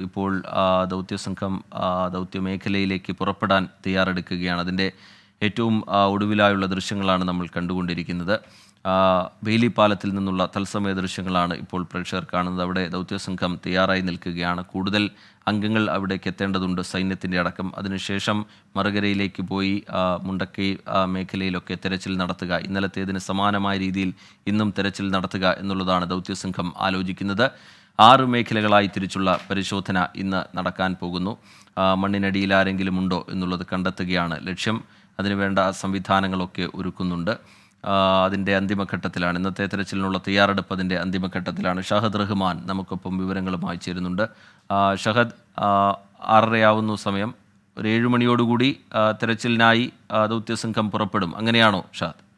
ഇപ്പോൾ ദൗത്യസംഘം ദൗത്യ ദൗത്യമേഖലയിലേക്ക് പുറപ്പെടാൻ തയ്യാറെടുക്കുകയാണ്. അതിന്റെ ഏറ്റവും ഒടുവിലായുള്ള ദൃശ്യങ്ങളാണ് നമ്മൾ കണ്ടുകൊണ്ടിരിക്കുന്നത്. ബെയിലി പാലത്തിൽ നിന്നുള്ള തത്സമയ ദൃശ്യങ്ങളാണ് ഇപ്പോൾ പ്രേക്ഷകർ കാണുന്നത്. അവിടെ ദൗത്യസംഘം തയ്യാറായി നിൽക്കുകയാണ്. കൂടുതൽ അംഗങ്ങൾ അവിടേക്ക് എത്തേണ്ടതുണ്ട് സൈന്യത്തിന്റെ അടക്കം. അതിനുശേഷം മറുകരയിലേക്ക് പോയി മുണ്ടക്കൈ മേഖലയിലൊക്കെ തെരച്ചിൽ നടത്തുക. ഇന്നലത്തേതിന് സമാനമായ രീതിയിൽ ഇന്നും തെരച്ചിൽ നടത്തുക എന്നുള്ളതാണ് ദൗത്യസംഘം ആലോചിക്കുന്നത്. ആറ് മേഖലകളായി തിരിച്ചുള്ള പരിശോധന ഇന്ന് നടക്കാൻ പോകുന്നു. മണ്ണിനടിയിൽ ആരെങ്കിലും ഉണ്ടോ എന്നുള്ളത് കണ്ടെത്തുകയാണ് ലക്ഷ്യം. അതിനുവേണ്ട സംവിധാനങ്ങളൊക്കെ ഒരുക്കുന്നുണ്ട്. അതിന്റെ അന്തിമഘട്ടത്തിലാണ് ഇന്നത്തെ തെരച്ചിലിനുള്ള തയ്യാറെടുപ്പ് അതിന്റെ അന്തിമഘട്ടത്തിലാണ്. ഷഹദ് റഹ്മാൻ നമുക്കൊപ്പം വിവരങ്ങളുമായി ചേരുന്നുണ്ട്. ഷഹദ് ആറരയാവുന്നു സമയം ഒരു ഏഴുമണിയോടുകൂടി തെരച്ചിലിനായി ദൗത്യസംഘം പുറപ്പെടും. അങ്ങനെയാണോ ഷഹദ്?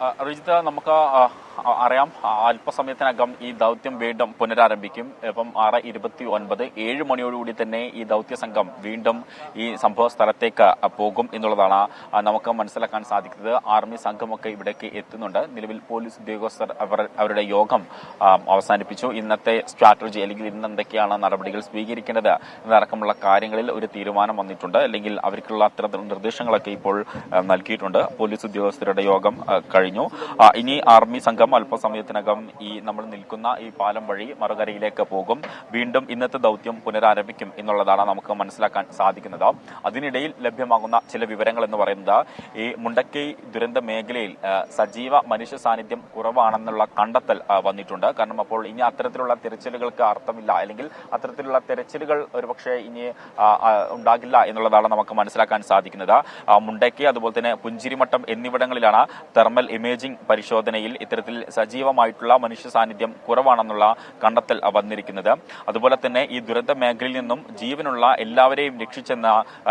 ആ, റിജിത്ത് നമുക്ക് അറിയാം. അല്പസമയത്തിനകം ഈ ദൗത്യം വീണ്ടും പുനരാരംഭിക്കും. ഇപ്പം ആറ് ഇരുപത്തി ഒൻപത് ഏഴ് മണിയോടുകൂടി തന്നെ ഈ ദൗത്യ സംഘം വീണ്ടും ഈ സംഭവ സ്ഥലത്തേക്ക് പോകും എന്നുള്ളതാണ് നമുക്ക് മനസ്സിലാക്കാൻ സാധിക്കുന്നത്. ആർമി സംഘമൊക്കെ ഇവിടേക്ക് എത്തുന്നുണ്ട്. നിലവിൽ പോലീസ് ഉദ്യോഗസ്ഥർ അവർ അവരുടെ യോഗം അവസാനിപ്പിച്ചു. ഇന്നത്തെ സ്ട്രാറ്റജി അല്ലെങ്കിൽ ഇന്ന് എന്തൊക്കെയാണ് നടപടികൾ സ്വീകരിക്കേണ്ടത് എന്നടക്കമുള്ള കാര്യങ്ങളിൽ ഒരു തീരുമാനം വന്നിട്ടുണ്ട്. അല്ലെങ്കിൽ അവർക്കുള്ള അത്തരം നിർദ്ദേശങ്ങളൊക്കെ ഇപ്പോൾ നൽകിയിട്ടുണ്ട്. പോലീസ് ഉദ്യോഗസ്ഥരുടെ യോഗം കഴിഞ്ഞു. ഇനി ആർമി സംഘം അല്പസമയത്തിനകം ഈ നമ്മൾ നിൽക്കുന്ന ഈ പാലം വഴി മറുകരയിലേക്ക് പോകും. വീണ്ടും ഇന്നത്തെ ദൗത്യം പുനരാരംഭിക്കും എന്നുള്ളതാണ് നമുക്ക് മനസ്സിലാക്കാൻ സാധിക്കുന്നത്. അതിനിടയിൽ ലഭ്യമാകുന്ന ചില വിവരങ്ങൾ എന്ന് പറയുന്നത് ഈ മുണ്ടക്കൈ ദുരന്ത മേഖലയിൽ സജീവ മനുഷ്യ സാന്നിധ്യം കുറവാണെന്നുള്ള കണ്ടെത്തൽ വന്നിട്ടുണ്ട്. കാരണം അപ്പോൾ ഇനി അത്തരത്തിലുള്ള തിരച്ചിലുകൾക്ക് അർത്ഥമില്ല. അല്ലെങ്കിൽ അത്തരത്തിലുള്ള തിരച്ചിലുകൾ ഒരുപക്ഷെ ഇനി ഉണ്ടാകില്ല എന്നുള്ളതാണ് നമുക്ക് മനസ്സിലാക്കാൻ സാധിക്കുന്നത്. മുണ്ടക്കൈ അതുപോലെ തന്നെ പുഞ്ചിരിമട്ടം എന്നിവിടങ്ങളിലാണ് തെർമൽ ഇമേജിംഗ് പരിശോധനയിൽ ഇത്തരത്തിൽ സജീവമായിട്ടുള്ള മനുഷ്യ സാന്നിധ്യം കുറവാണെന്നുള്ള കണ്ടെത്തൽ വന്നിരിക്കുന്നത്. അതുപോലെ തന്നെ ഈ ദുരന്ത മേഖലയിൽ നിന്നും ജീവനുള്ള എല്ലാവരെയും രക്ഷിച്ചെന്ന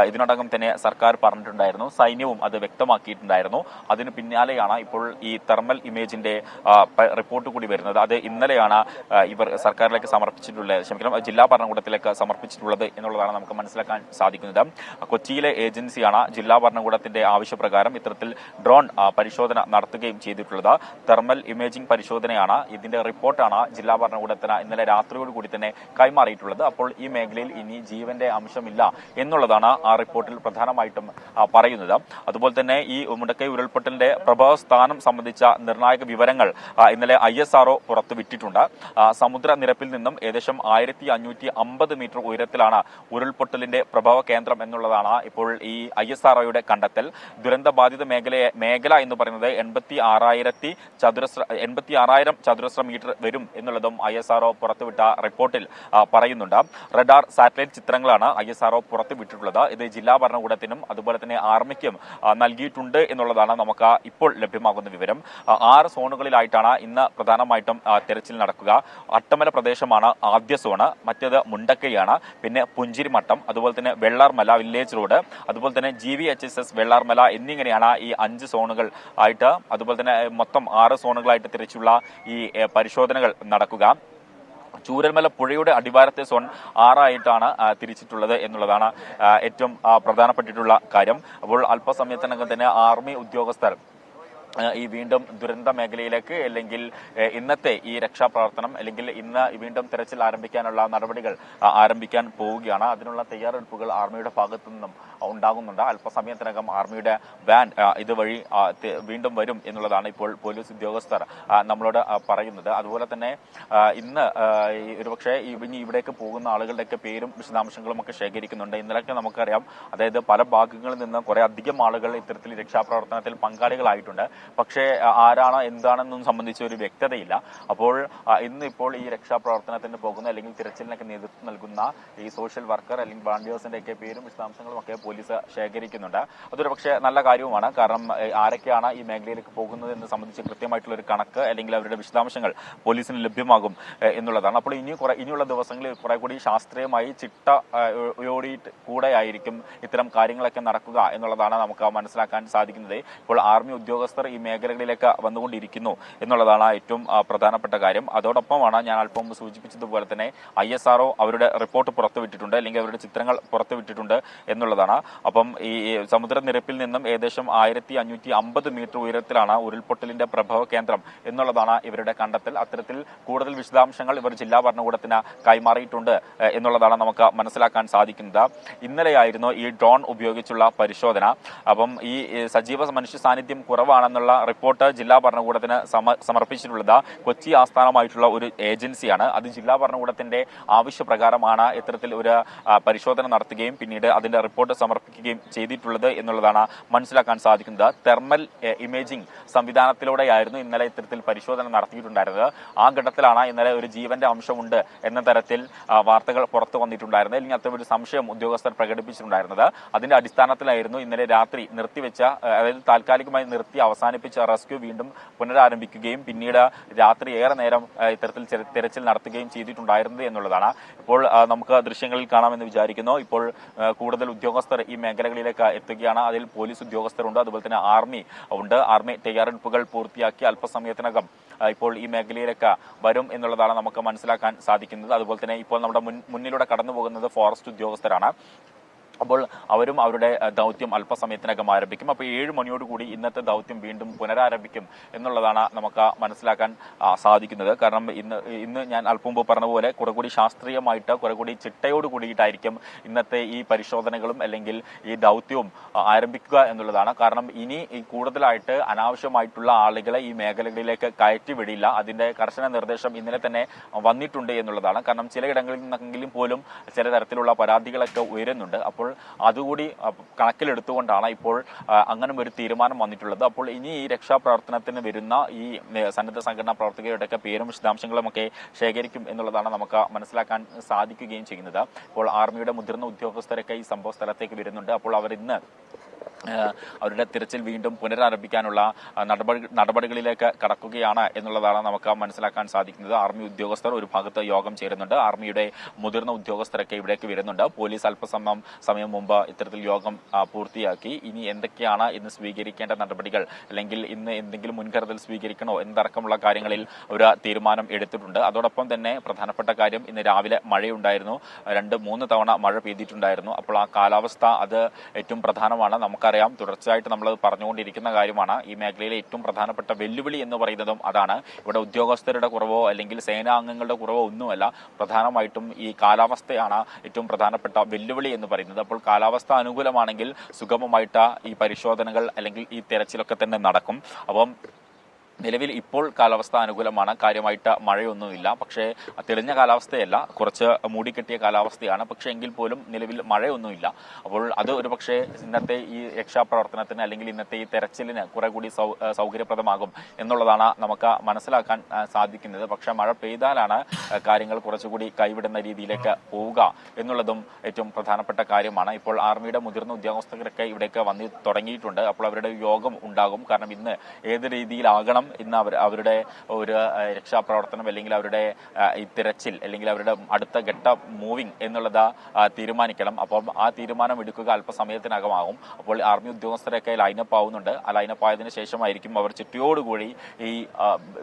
ഇതിനടക്കം ഇതിനോടകം തന്നെ സർക്കാർ പറഞ്ഞിട്ടുണ്ടായിരുന്നു. സൈന്യവും അത് വ്യക്തമാക്കിയിട്ടുണ്ടായിരുന്നു. അതിന് പിന്നാലെയാണ് ഇപ്പോൾ ഈ തെർമൽ ഇമേജിന്റെ റിപ്പോർട്ട് കൂടി വരുന്നത്. അത് ഇന്നലെയാണ് ഇവർ സർക്കാരിലേക്ക് സമർപ്പിച്ചിട്ടുള്ളത് ക്ഷമിക്കണം ജില്ലാ ഭരണകൂടത്തിലേക്ക് സമർപ്പിച്ചിട്ടുള്ളത് എന്നുള്ളതാണ് നമുക്ക് മനസ്സിലാക്കാൻ സാധിക്കുന്നത്. കൊച്ചിയിലെ ഏജൻസിയാണ് ജില്ലാ ഭരണകൂടത്തിന്റെ ആവശ്യപ്രകാരം ഇത്തരത്തിൽ ഡ്രോൺ പരിശോധന നടത്തുകയും ചെയ്തിട്ടുള്ളത്. തെർമൽ ഇമേജിംഗ് പരിശോധനയാണ്. ഇതിന്റെ റിപ്പോർട്ടാണ് ജില്ലാ ഭരണകൂടത്തിന് ഇന്നലെ രാത്രിയോട് കൂടി തന്നെ കൈമാറിയിട്ടുള്ളത്. അപ്പോൾ ഈ മേഖലയിൽ ഇനി ജീവന്റെ അംശമില്ല എന്നുള്ളതാണ് ആ റിപ്പോർട്ടിൽ പ്രധാനമായിട്ടും പറയുന്നത്. അതുപോലെ തന്നെ ഈ മുണ്ടക്കൈ ഉരുൾപൊട്ടലിന്റെ പ്രഭവ സ്ഥാനം സംബന്ധിച്ച നിർണായക വിവരങ്ങൾ ഇന്നലെ ഐ എസ് ആർഒ പുറത്തുവിട്ടിട്ടുണ്ട്. സമുദ്ര സമുദ്രനിരപ്പിൽ നിന്നും ഏകദേശം ആയിരത്തി അഞ്ഞൂറ്റി അമ്പത് മീറ്റർ ഉയരത്തിലാണ് ഉരുൾപൊട്ടലിന്റെ പ്രഭവ കേന്ദ്രം എന്നുള്ളതാണ് ഇപ്പോൾ ഈ ഐ എസ് ആർഒയുടെ കണ്ടെത്തൽ. ദുരന്ത ബാധിത മേഖലയെ മേഖല എന്ന് പറയുന്നത് എൺപത്തി ആറായിരത്തി ചതുരശ്ര എൺപത്തി ആറായിരം ചതുരശ്ര മീറ്റർ വരും എന്നുള്ളതും ഐ എസ് ആർഒ പുറത്തുവിട്ട റിപ്പോർട്ടിൽ പറയുന്നുണ്ട്. റഡാർ സാറ്റലൈറ്റ് ചിത്രങ്ങളാണ് ഐ എസ് ആർഒ പുറത്തുവിട്ടിട്ടുള്ളത്. ഇത് ജില്ലാ ഭരണകൂടത്തിനും അതുപോലെ തന്നെ ആർമിക്കും നൽകിയിട്ടുണ്ട് എന്നുള്ളതാണ് നമുക്ക് ഇപ്പോൾ ലഭ്യമാകുന്ന വിവരം. ആറ് സോണുകളിലായിട്ടാണ് ഇന്ന് പ്രധാനമായിട്ടും തെരച്ചിൽ നടക്കുക. അട്ടമല പ്രദേശമാണ് ആദ്യ സോണ് മറ്റേത് മുണ്ടക്കയാണ് പിന്നെ പുഞ്ചിരിമട്ടം അതുപോലെ തന്നെ വെള്ളാർമല വില്ലേജ് റോഡ് അതുപോലെ തന്നെ G V H S S Vellarmala എന്നിങ്ങനെയാണ് ഈ അഞ്ച് സോണുകൾ ആയിട്ട് അതുപോലെ തന്നെ മൊത്തം ആറ് സോണുകളായിട്ട് തിരിച്ചുള്ള ഈ പരിശോധനകൾ നടക്കുക. ചൂരൽമല പുഴയുടെ അടിവാരത്തെ സോൺ ആറായിട്ടാണ് തിരിച്ചിട്ടുള്ളത് എന്നുള്ളതാണ് ഏറ്റവും പ്രധാനപ്പെട്ടിട്ടുള്ള കാര്യം. അപ്പോൾ അല്പസമയത്തിനകം തന്നെ ആർമി ഉദ്യോഗസ്ഥർ ഈ വീണ്ടും ദുരന്ത മേഖലയിലേക്ക് അല്ലെങ്കിൽ ഇന്നത്തെ ഈ രക്ഷാപ്രവർത്തനം അല്ലെങ്കിൽ ഇന്ന് വീണ്ടും തെരച്ചിൽ ആരംഭിക്കാനുള്ള നടപടികൾ ആരംഭിക്കാൻ പോവുകയാണ്. അതിനുള്ള തയ്യാറെടുപ്പുകൾ ആർമിയുടെ ഭാഗത്തു നിന്നും ഉണ്ടാകുന്നുണ്ട്. അല്പസമയത്തിനകം ആർമിയുടെ വാൻ ഇതുവഴി വീണ്ടും വരും എന്നുള്ളതാണ് ഇപ്പോൾ പോലീസ് ഉദ്യോഗസ്ഥർ നമ്മളോട് പറയുന്നത്. അതുപോലെ തന്നെ ഇന്ന് ഒരുപക്ഷെ ഇനി ഇവിടേക്ക് പോകുന്ന ആളുകളുടെയൊക്കെ പേരും വിശദാംശങ്ങളും ഒക്കെ ശേഖരിക്കുന്നുണ്ട്. ഇന്നലെയൊക്കെ നമുക്കറിയാം അതായത് പല ഭാഗങ്ങളിൽ നിന്ന് കുറെ അധികം ആളുകൾ ഇത്തരത്തിൽ രക്ഷാപ്രവർത്തനത്തിൽ പങ്കാളികളായിട്ടുണ്ട്. പക്ഷേ ആരാണ് എന്താണെന്നും സംബന്ധിച്ച് ഒരു വ്യക്തതയില്ല. അപ്പോൾ ഇന്ന് ഇപ്പോൾ ഈ രക്ഷാപ്രവർത്തനത്തിന് പോകുന്ന അല്ലെങ്കിൽ തിരച്ചിലിനൊക്കെ നേതൃത്വം നൽകുന്ന ഈ സോഷ്യൽ വർക്കർ അല്ലെങ്കിൽ വളണ്ടിയേഴ്സിന്റെ ഒക്കെ പേരും വിശദാംശങ്ങളും ഒക്കെ പോലീസ് ശേഖരിക്കുന്നുണ്ട്. അതൊരു പക്ഷേ നല്ല കാര്യവുമാണ്. കാരണം ആരൊക്കെയാണ് ഈ മേഖലയിലേക്ക് പോകുന്നത് എന്ന് സംബന്ധിച്ച് കൃത്യമായിട്ടുള്ള ഒരു കണക്ക് അല്ലെങ്കിൽ അവരുടെ വിശദാംശങ്ങൾ പോലീസിന് ലഭ്യമാകും എന്നുള്ളതാണ്. അപ്പോൾ ഇനി കുറെ ഇനിയുള്ള ദിവസങ്ങളിൽ കുറെ കൂടി ശാസ്ത്രീയമായി ചിട്ട യോടി കൂടെ ആയിരിക്കും ഇത്തരം കാര്യങ്ങളൊക്കെ നടക്കുക എന്നുള്ളതാണ് നമുക്ക് മനസ്സിലാക്കാൻ സാധിക്കുന്നത്. ഇപ്പോൾ ആർമി ഉദ്യോഗസ്ഥർ ഈ മേഖലകളിലേക്ക് വന്നുകൊണ്ടിരിക്കുന്നു എന്നുള്ളതാണ് ഏറ്റവും പ്രധാനപ്പെട്ട കാര്യം. അതോടൊപ്പമാണ് ഞാൻ അല്പം സൂചിപ്പിച്ചതുപോലെ തന്നെ ഐ എസ് ആർഒ അവരുടെ റിപ്പോർട്ട് പുറത്തുവിട്ടിട്ടുണ്ട് അല്ലെങ്കിൽ അവരുടെ ചിത്രങ്ങൾ പുറത്തുവിട്ടിട്ടുണ്ട് എന്നുള്ളതാണ്. അപ്പം ഈ ഈ സമുദ്രനിരപ്പിൽ നിന്നും ഏകദേശം ആയിരത്തി അഞ്ഞൂറ്റി അമ്പത് മീറ്റർ ഉയരത്തിലാണ് ഉരുൾപൊട്ടലിന്റെ പ്രഭവ കേന്ദ്രം എന്നുള്ളതാണ് ഇവരുടെ കണ്ടെത്തൽ. അത്തരത്തിൽ കൂടുതൽ വിശദാംശങ്ങൾ ഇവർ ജില്ലാ ഭരണകൂടത്തിന് കൈമാറിയിട്ടുണ്ട് എന്നുള്ളതാണ് നമുക്ക് മനസ്സിലാക്കാൻ സാധിക്കുന്നത്. ഇന്നലെയായിരുന്നു ഈ ഡ്രോൺ ഉപയോഗിച്ചുള്ള പരിശോധന. അപ്പം ഈ സജീവ മനുഷ്യ സാന്നിധ്യം കുറവാണെന്നുള്ള റിപ്പോർട്ട് ജില്ലാ ഭരണകൂടത്തിന് സമ- സമർപ്പിച്ചിട്ടുള്ളത് കൊച്ചി ആസ്ഥാനമായിട്ടുള്ള ഒരു ഏജൻസിയാണ്. അത് ജില്ലാ ഭരണകൂടത്തിന്റെ ആവശ്യപ്രകാരമാണ് ഇത്തരത്തിൽ ഒരു പരിശോധന നടത്തുകയും പിന്നീട് അതിന്റെ റിപ്പോർട്ട് സമർപ്പിക്കുകയും ചെയ്തിട്ടുള്ളത് എന്നുള്ളതാണ് മനസ്സിലാക്കാൻ സാധിക്കുന്നത്. തെർമൽ ഇമേജിംഗ് സംവിധാനത്തിലൂടെയായിരുന്നു ഇന്നലെ ഇത്തരത്തിൽ പരിശോധന നടത്തിയിട്ടുണ്ടായിരുന്നത്. ആ ഘട്ടത്തിലാണ് ഇന്നലെ ഒരു ജീവന്റെ അംശമുണ്ട് എന്ന തരത്തിൽ വാർത്തകൾ പുറത്തു വന്നിട്ടുണ്ടായിരുന്നത്. അല്ലെങ്കിൽ അത്തരം ഒരു സംശയം ഉദ്യോഗസ്ഥർ പ്രകടിപ്പിച്ചിട്ടുണ്ടായിരുന്നത്. അതിന്റെ അടിസ്ഥാനത്തിലായിരുന്നു ഇന്നലെ രാത്രി നിർത്തിവെച്ച അതായത് താൽക്കാലികമായി നിർത്തി അവസാനിപ്പിച്ച റെസ്ക്യൂ വീണ്ടും പുനരാരംഭിക്കുകയും പിന്നീട് രാത്രി ഏറെ നേരം ഇത്തരത്തിൽ തെരച്ചിൽ നടത്തുകയും ചെയ്തിട്ടുണ്ടായിരുന്നത് എന്നുള്ളതാണ്. ഇപ്പോൾ നമുക്ക് ദൃശ്യങ്ങളിൽ കാണാമെന്ന് വിചാരിക്കുന്നു. ഇപ്പോൾ കൂടുതൽ ഉദ്യോഗസ്ഥർ ഈ മേഖലകളിലേക്ക് എത്തുകയാണ്. അതിൽ പോലീസ് ഉദ്യോഗസ്ഥരുണ്ട്. അതുപോലെ തന്നെ ആർമി ഉണ്ട്. ആർമി തയ്യാറെടുപ്പുകൾ പൂർത്തിയാക്കി അല്പസമയത്തിനകം ഇപ്പോൾ ഈ മേഖലയിലേക്ക് വരും എന്നുള്ളതാണ് നമുക്ക് മനസ്സിലാക്കാൻ സാധിക്കുന്നത്. അതുപോലെ തന്നെ ഇപ്പോൾ നമ്മുടെ മുന്നിലൂടെ കടന്നു പോകുന്നത് ഫോറസ്റ്റ് ഉദ്യോഗസ്ഥരാണ്. അപ്പോൾ അവരും അവരുടെ ദൗത്യം അല്പസമയത്തിനകം ആരംഭിക്കും. അപ്പോൾ ഏഴ് മണിയോടുകൂടി ഇന്നത്തെ ദൗത്യം വീണ്ടും പുനരാരംഭിക്കും എന്നുള്ളതാണ് നമുക്ക് മനസ്സിലാക്കാൻ സാധിക്കുന്നത്. കാരണം ഇന്ന് ഇന്ന് ഞാൻ അല്പം മുമ്പ് പറഞ്ഞ പോലെ കുറെ കൂടി ശാസ്ത്രീയമായിട്ട് കുറെ കൂടി ചിട്ടയോട് കൂടിയിട്ടായിരിക്കും ഇന്നത്തെ ഈ പരിശോധനകളും അല്ലെങ്കിൽ ഈ ദൗത്യവും ആരംഭിക്കുക എന്നുള്ളതാണ്. കാരണം ഇനി കൂടുതലായിട്ട് അനാവശ്യമായിട്ടുള്ള ആളുകളെ ഈ മേഖലകളിലേക്ക് കയറ്റി വിടില്ല. അതിന്റെ കർശന നിർദ്ദേശം ഇന്നലെ തന്നെ വന്നിട്ടുണ്ട് എന്നുള്ളതാണ്. കാരണം ചിലയിടങ്ങളിൽ നിന്നെങ്കിലും പോലും ചില തരത്തിലുള്ള പരാതികളൊക്കെ ഉയരുന്നുണ്ട്. അപ്പോൾ അതുകൂടി കണക്കിലെടുത്തുകൊണ്ടാണ് ഇപ്പോൾ അങ്ങനെ ഒരു തീരുമാനം വന്നിട്ടുള്ളത്. അപ്പോൾ ഇനി ഈ രക്ഷാപ്രവർത്തനത്തിന് വരുന്ന ഈ സന്നദ്ധ സംഘടനാ പ്രവർത്തകരുടെയൊക്കെ പേരും വിശദാംശങ്ങളും ഒക്കെ ശേഖരിക്കും എന്നുള്ളതാണ് നമുക്ക് മനസ്സിലാക്കാൻ സാധിക്കുകയും ചെയ്യുന്നത്. അപ്പോൾ ആർമിയുടെ മുതിർന്ന ഉദ്യോഗസ്ഥരൊക്കെ ഈ സംഭവ സ്ഥലത്തേക്ക് വരുന്നുണ്ട്. അപ്പോൾ അവർ ഇന്ന് അവരുടെ തിരച്ചിൽ വീണ്ടും പുനരാരംഭിക്കാനുള്ള നടപടി നടപടികളിലേക്ക് കടക്കുകയാണ് എന്നുള്ളതാണ് നമുക്ക് മനസ്സിലാക്കാൻ സാധിക്കുന്നത്. ആർമി ഉദ്യോഗസ്ഥർ ഒരു ഭാഗത്ത് യോഗം ചേരുന്നുണ്ട്. ആർമിയുടെ മുതിർന്ന ഉദ്യോഗസ്ഥരൊക്കെ ഇവിടേക്ക് വരുന്നുണ്ട്. പോലീസ് അല്പസമയം സമയം മുമ്പ് ഇത്തരത്തിൽ യോഗം പൂർത്തിയാക്കി. ഇനി എന്തൊക്കെയാണ് ഇന്ന് സ്വീകരിക്കേണ്ട നടപടികൾ? അല്ലെങ്കിൽ ഇന്ന് എന്തെങ്കിലും മുൻകരുതൽ സ്വീകരിക്കണോ? എന്നടക്കമുള്ള കാര്യങ്ങളിൽ ഒരു തീരുമാനം എടുത്തിട്ടുണ്ട്. അതോടൊപ്പം തന്നെ പ്രധാനപ്പെട്ട കാര്യം ഇന്ന് രാവിലെ മഴയുണ്ടായിരുന്നു. രണ്ട് മൂന്ന് തവണ മഴ പെയ്തിട്ടുണ്ടായിരുന്നു. അപ്പോൾ ആ കാലാവസ്ഥ അത് ഏറ്റവും പ്രധാനമാണ്. നമുക്കറിയാം. തുടർച്ചയായിട്ട് നമ്മൾ പറഞ്ഞുകൊണ്ടിരിക്കുന്ന കാര്യമാണ്. ഈ മേഖലയിലെ ഏറ്റവും പ്രധാനപ്പെട്ട വെല്ലുവിളി എന്ന് പറയുന്നതും അതാണ്. ഇവിടെ ഉദ്യോഗസ്ഥരുടെ കുറവോ അല്ലെങ്കിൽ സേനാംഗങ്ങളുടെ കുറവോ ഒന്നുമല്ല. പ്രധാനമായിട്ടും ഈ കാലാവസ്ഥയാണ് ഏറ്റവും പ്രധാനപ്പെട്ട വെല്ലുവിളി എന്ന് പറയുന്നത്. അപ്പോൾ കാലാവസ്ഥ അനുകൂലമാണെങ്കിൽ സുഗമമായിട്ട് ഈ പരിശോധനകൾ അല്ലെങ്കിൽ ഈ തെരച്ചിലൊക്കെ തന്നെ നടക്കും. അപ്പം നിലവിൽ ഇപ്പോൾ കാലാവസ്ഥ അനുകൂലമാണ്. കാര്യമായിട്ട് മഴയൊന്നുമില്ല. പക്ഷേ തെളിഞ്ഞ കാലാവസ്ഥയല്ല. കുറച്ച് മൂടിക്കെട്ടിയ കാലാവസ്ഥയാണ്. പക്ഷേ എങ്കിൽ പോലും നിലവിൽ മഴയൊന്നുമില്ല. അപ്പോൾ അത് ഒരു പക്ഷേ ഇന്നത്തെ ഈ രക്ഷാപ്രവർത്തനത്തിന് അല്ലെങ്കിൽ ഇന്നത്തെ ഈ തെരച്ചിലിന് കുറെ കൂടി സൗകര്യപ്രദമാകും എന്നുള്ളതാണ് നമുക്ക് മനസ്സിലാക്കാൻ സാധിക്കുന്നത്. പക്ഷേ മഴ പെയ്താലാണ് കാര്യങ്ങൾ കുറച്ചുകൂടി കൈവിടുന്ന രീതിയിലേക്ക് പോവുക എന്നുള്ളതും ഏറ്റവും പ്രധാനപ്പെട്ട കാര്യമാണ്. ഇപ്പോൾ ആർമിയുടെ മുതിർന്ന ഉദ്യോഗസ്ഥരൊക്കെ ഇവിടേക്ക് വന്നു തുടങ്ങിയിട്ടുണ്ട്. അപ്പോൾ അവരുടെ യോഗം ഉണ്ടാകും. കാരണം ഇന്ന് ഏത് രീതിയിലാകണം ഇന്ന് അവർ അവരുടെ ഒരു രക്ഷാപ്രവർത്തനം അല്ലെങ്കിൽ അവരുടെ തിരച്ചിൽ അല്ലെങ്കിൽ അവരുടെ അടുത്ത ഘട്ട മൂവിങ് എന്നുള്ളത് തീരുമാനിക്കണം. അപ്പം ആ തീരുമാനം എടുക്കുക അല്പസമയത്തിനകമാകും. അപ്പോൾ ആർമി ഉദ്യോഗസ്ഥരൊക്കെ ലൈനപ്പ് ആവുന്നുണ്ട്. ആ ലൈനപ്പ് ആയതിനു ശേഷമായിരിക്കും അവർ ചുറ്റിയോടുകൂടി ഈ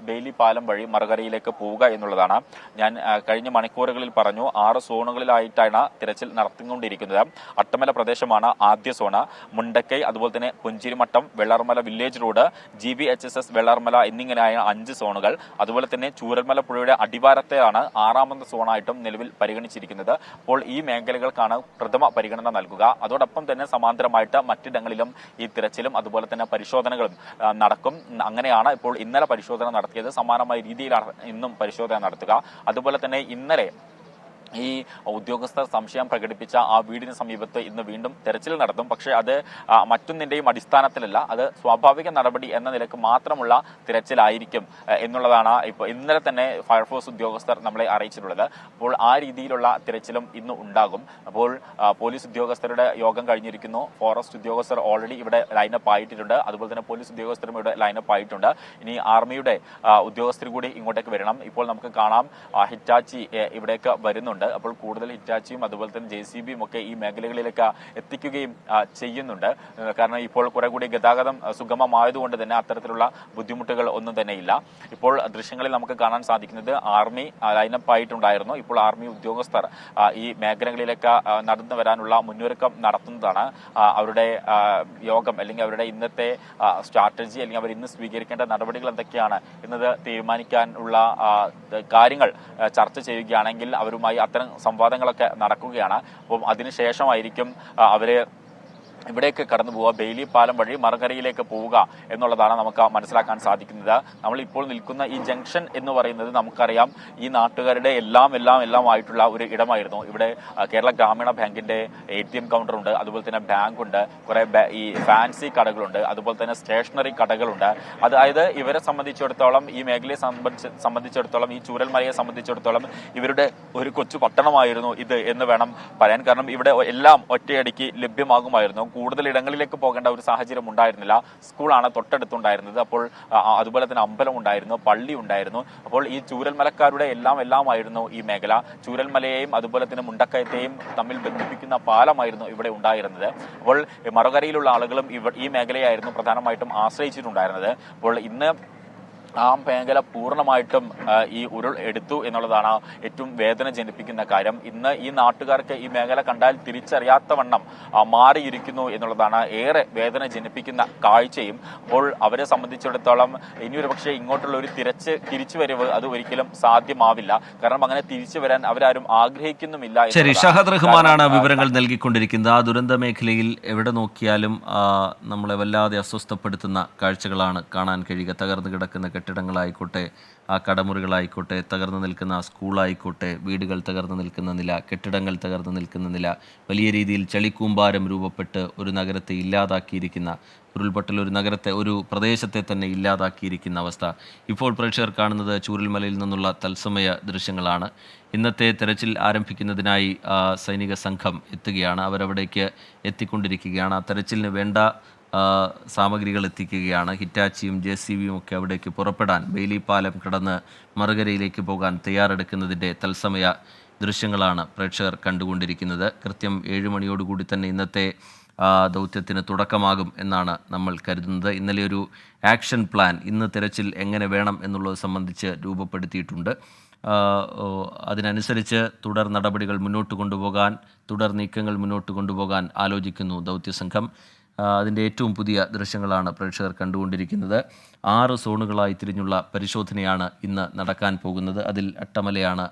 ബെയിലി പാലം വഴി മറുകരയിലേക്ക് പോവുക എന്നുള്ളതാണ്. ഞാൻ കഴിഞ്ഞ മണിക്കൂറുകളിൽ പറഞ്ഞു ആറ് സോണുകളിലായിട്ടാണ് തിരച്ചിൽ നടത്തിക്കൊണ്ടിരിക്കുന്നത്. അട്ടമല പ്രദേശമാണ് ആദ്യ സോണ്. മുണ്ടക്കൈ അതുപോലെ തന്നെ Punchirimattam Vellarmala village road G B H S S Vellarmala എന്നിങ്ങനെയായ അഞ്ച് സോണുകൾ. അതുപോലെ തന്നെ ചൂരൽമല പുഴയുടെ അടിവാരത്തെയാണ് ആറാമത്തെ സോണായിട്ടും നിലവിൽ പരിഗണിച്ചിരിക്കുന്നത്. അപ്പോൾ ഈ മേഖലകൾക്കാണ് പ്രഥമ പരിഗണന നൽകുക. അതോടൊപ്പം തന്നെ സമാന്തരമായിട്ട് മറ്റിടങ്ങളിലും ഈ തിരച്ചിലും അതുപോലെ തന്നെ പരിശോധനകളും നടക്കും. അങ്ങനെയാണ് ഇപ്പോൾ ഇന്നലെ പരിശോധന നടത്തിയത്. സമാനമായ രീതിയിലാണ് ഇന്നും പരിശോധന നടത്തുക. അതുപോലെ തന്നെ ഇന്നലെ ഈ ഉദ്യോഗസ്ഥർ സംശയം പ്രകടിപ്പിച്ച ആ വീടിന് സമീപത്ത് ഇന്ന് വീണ്ടും തെരച്ചിൽ നടത്തും. പക്ഷേ അത് മറ്റൊന്നിന്റെയും അടിസ്ഥാനത്തിലല്ല. അത് സ്വാഭാവിക നടപടി എന്ന നിലയ്ക്ക് മാത്രമുള്ള തിരച്ചിലായിരിക്കും എന്നുള്ളതാണ് ഇപ്പോൾ ഇന്നലെ തന്നെ ഫയർഫോഴ്സ് ഉദ്യോഗസ്ഥർ നമ്മളെ അറിയിച്ചിട്ടുള്ളത്. അപ്പോൾ ആ രീതിയിലുള്ള തിരച്ചിലും ഇന്ന് ഉണ്ടാകും. അപ്പോൾ പോലീസ് ഉദ്യോഗസ്ഥരുടെ യോഗം കഴിഞ്ഞിരിക്കുന്നു. ഫോറസ്റ്റ് ഉദ്യോഗസ്ഥർ ഓൾറെഡി ഇവിടെ ലൈനപ്പ് ആയിട്ടുണ്ട്. അതുപോലെ തന്നെ പോലീസ് ഉദ്യോഗസ്ഥരും ഇവിടെ ലൈനപ്പ് ആയിട്ടുണ്ട്. ഇനി ആർമിയുടെ ഉദ്യോഗസ്ഥർ കൂടി ഇങ്ങോട്ടേക്ക് വരണം. ഇപ്പോൾ നമുക്ക് കാണാം ഹിറ്റാച്ചി ഇവിടേക്ക് വരുന്നുണ്ട്. അപ്പോൾ കൂടുതൽ ഹിറ്റാച്ചിയും അതുപോലെ തന്നെ ജെ സി ബിയും ഒക്കെ ഈ മേഖലകളിലേക്ക് എത്തിക്കുകയും ചെയ്യുന്നുണ്ട്. കാരണം ഇപ്പോൾ കുറെ കൂടി ഗതാഗതം സുഗമമായതുകൊണ്ട് തന്നെ അത്തരത്തിലുള്ള ബുദ്ധിമുട്ടുകൾ ഒന്നും തന്നെ ഇല്ല. ഇപ്പോൾ ദൃശ്യങ്ങളിൽ നമുക്ക് കാണാൻ സാധിക്കുന്നത് ആർമി ലൈനപ്പ് ആയിട്ടുണ്ടായിരുന്നു. ഇപ്പോൾ ആർമി ഉദ്യോഗസ്ഥർ ഈ മേഖലകളിലേക്ക് നടന്നു വരാനുള്ള മുന്നൊരുക്കം നടത്തുന്നതാണ്. അവരുടെ യോഗം അല്ലെങ്കിൽ അവരുടെ ഇന്നത്തെ സ്ട്രാറ്റജി അല്ലെങ്കിൽ അവർ ഇന്ന് സ്വീകരിക്കേണ്ട നടപടികൾ എന്തൊക്കെയാണ് എന്നത് തീരുമാനിക്കാനുള്ള കാര്യങ്ങൾ ചർച്ച ചെയ്യുകയാണെങ്കിൽ അവരുമായി അത്തരം സംവാദങ്ങളൊക്കെ നടക്കുകയാണ്. അപ്പം അതിനുശേഷമായിരിക്കും അവർ ഇവിടേക്ക് കടന്നു പോവുക. ബെയിലി പാലം വഴി മറുകരയിലേക്ക് പോവുക എന്നുള്ളതാണ് നമുക്ക് മനസ്സിലാക്കാൻ സാധിക്കുന്നത്. നമ്മൾ ഇപ്പോൾ നിൽക്കുന്ന ഈ ജംഗ്ഷൻ എന്ന് പറയുന്നത് നമുക്കറിയാം ഈ നാട്ടുകാരുടെ എല്ലാം എല്ലാം എല്ലാം ആയിട്ടുള്ള ഒരു ഇടമായിരുന്നു. ഇവിടെ കേരള ഗ്രാമീണ ബാങ്കിന്റെ എ ടി എം കൗണ്ടർ ഉണ്ട് അതുപോലെ തന്നെ ബാങ്ക് ഉണ്ട് കുറെ ഈ ഫാൻസി കടകളുണ്ട് അതുപോലെ തന്നെ സ്റ്റേഷനറി കടകളുണ്ട്. അതായത് ഇവരെ സംബന്ധിച്ചിടത്തോളം ഈ മേഖലയെ സംബന്ധിച്ച് സംബന്ധിച്ചിടത്തോളം ഈ ചൂരൽമലയെ സംബന്ധിച്ചിടത്തോളം ഇവരുടെ ഒരു കൊച്ചു പട്ടണമായിരുന്നു ഇത് എന്ന് വേണം പറയാൻ. കാരണം ഇവിടെ എല്ലാം ഒറ്റയടിക്ക് ലഭ്യമാകുമായിരുന്നു. കൂടുതൽ ഇടങ്ങളിലേക്ക് പോകേണ്ട ഒരു സാഹചര്യം ഉണ്ടായിരുന്നില്ല. സ്കൂളാണ് തൊട്ടടുത്തുണ്ടായിരുന്നത്. അപ്പോൾ അതുപോലെ തന്നെ അമ്പലം ഉണ്ടായിരുന്നു പള്ളി ഉണ്ടായിരുന്നു. അപ്പോൾ ഈ ചൂരൽമലക്കാരുടെ എല്ലാം എല്ലാമായിരുന്നു ഈ മേഖല. ചൂരൽമലയെയും അതുപോലെ തന്നെ മുണ്ടക്കയത്തെയും തമ്മിൽ ബന്ധിപ്പിക്കുന്ന പാലമായിരുന്നു ഇവിടെ ഉണ്ടായിരുന്നത്. അപ്പോൾ മറുകരയിലുള്ള ആളുകളും ഇവ ഈ മേഖലയായിരുന്നു പ്രധാനമായിട്ടും ആശ്രയിച്ചിട്ടുണ്ടായിരുന്നത്. അപ്പോൾ ഇന്ന് ആ മേഖല പൂർണമായിട്ടും ഈ ഉരുൾ എടുത്തു എന്നുള്ളതാണ് ഏറ്റവും വേദന ജനിപ്പിക്കുന്ന കാര്യം. ഇന്ന് ഈ നാട്ടുകാർക്ക് ഈ മേഖല കണ്ടാൽ തിരിച്ചറിയാത്ത വണ്ണം മാറിയിരിക്കുന്നു എന്നുള്ളതാണ് ഏറെ വേദന ജനിപ്പിക്കുന്ന കാഴ്ചയും. അപ്പോൾ അവരെ സംബന്ധിച്ചിടത്തോളം ഇനിയൊരു പക്ഷേ ഇങ്ങോട്ടുള്ള ഒരു തിരച്ച് തിരിച്ചുവരവ് അത് ഒരിക്കലും സാധ്യമാവില്ല. കാരണം അങ്ങനെ തിരിച്ചു വരാൻ അവരാരും ആഗ്രഹിക്കുന്നുമില്ല ശരി ഷഹദ് റഹ്മാനാണ് വിവരങ്ങൾ നൽകിക്കൊണ്ടിരിക്കുന്നത്. ആ ദുരന്ത മേഖലയിൽ എവിടെ നോക്കിയാലും നമ്മളെ വല്ലാതെ അസ്വസ്ഥപ്പെടുത്തുന്ന കാഴ്ചകളാണ് കാണാൻ കഴിയുക. തകർന്നു കിടക്കുന്ന കെട്ടിടങ്ങളായിക്കോട്ടെ ആ കടമുറികളായിക്കോട്ടെ തകർന്നു നിൽക്കുന്ന ആ സ്കൂളായിക്കോട്ടെ വീടുകൾ തകർന്നു നിൽക്കുന്ന നില കെട്ടിടങ്ങൾ തകർന്നു നിൽക്കുന്ന നില വലിയ രീതിയിൽ ചളിക്കൂമ്പാരം രൂപപ്പെട്ട് ഒരു നഗരത്തെ ഇല്ലാതാക്കിയിരിക്കുന്ന ഉരുൾപൊട്ടൽ ഒരു നഗരത്തെ ഒരു പ്രദേശത്തെ തന്നെ ഇല്ലാതാക്കിയിരിക്കുന്ന അവസ്ഥ ഇപ്പോൾ പ്രേക്ഷകർ കാണുന്നത് ചൂരൽമലയിൽ നിന്നുള്ള തത്സമയ ദൃശ്യങ്ങളാണ്. ഇന്നത്തെ തെരച്ചിൽ ആരംഭിക്കുന്നതിനായി സൈനിക സംഘം എത്തുകയാണ്. അവരവിടേക്ക് എത്തിക്കൊണ്ടിരിക്കുകയാണ്. ആ തെരച്ചിലിന് വേണ്ട സാമഗ്രികൾ എത്തിക്കുകയാണ്. ഹിറ്റാച്ചിയും ജെ സി ബിയും ഒക്കെ അവിടേക്ക് പുറപ്പെടാൻ ബെയിലി പാലം കടന്ന് മറുകരയിലേക്ക് പോകാൻ തയ്യാറെടുക്കുന്നതിന്റെ തത്സമയ ദൃശ്യങ്ങളാണ് പ്രേക്ഷകർ കണ്ടുകൊണ്ടിരിക്കുന്നത്. കൃത്യം ഏഴ് മണിയോടുകൂടി തന്നെ ഇന്നത്തെ ദൗത്യത്തിന് തുടക്കമാകും എന്നാണ് നമ്മൾ കരുതുന്നത്. ഇന്നലെ ഒരു ആക്ഷൻ പ്ലാൻ ഇന്ന് തിരച്ചിൽ എങ്ങനെ വേണം എന്നുള്ളത് സംബന്ധിച്ച് രൂപപ്പെടുത്തിയിട്ടുണ്ട്. അതിനനുസരിച്ച് തുടർ നടപടികൾ മുന്നോട്ട് കൊണ്ടുപോകാൻ തുടർ നീക്കങ്ങൾ മുന്നോട്ട് കൊണ്ടുപോകാൻ ആലോചിക്കുന്നു ദൗത്യസംഘം. സംഘം അതിന്റെ ഏറ്റവും പുതിയ ദൃശ്യങ്ങളാണ് പ്രേക്ഷകർ കണ്ടുകൊണ്ടിരിക്കുന്നത്. ആറ് സോണുകളായി തിരിഞ്ഞുള്ള പരിശോധനയാണ് ഇന്ന് നടക്കാൻ പോകുന്നത്. അതിൽ അട്ടമലയാണ്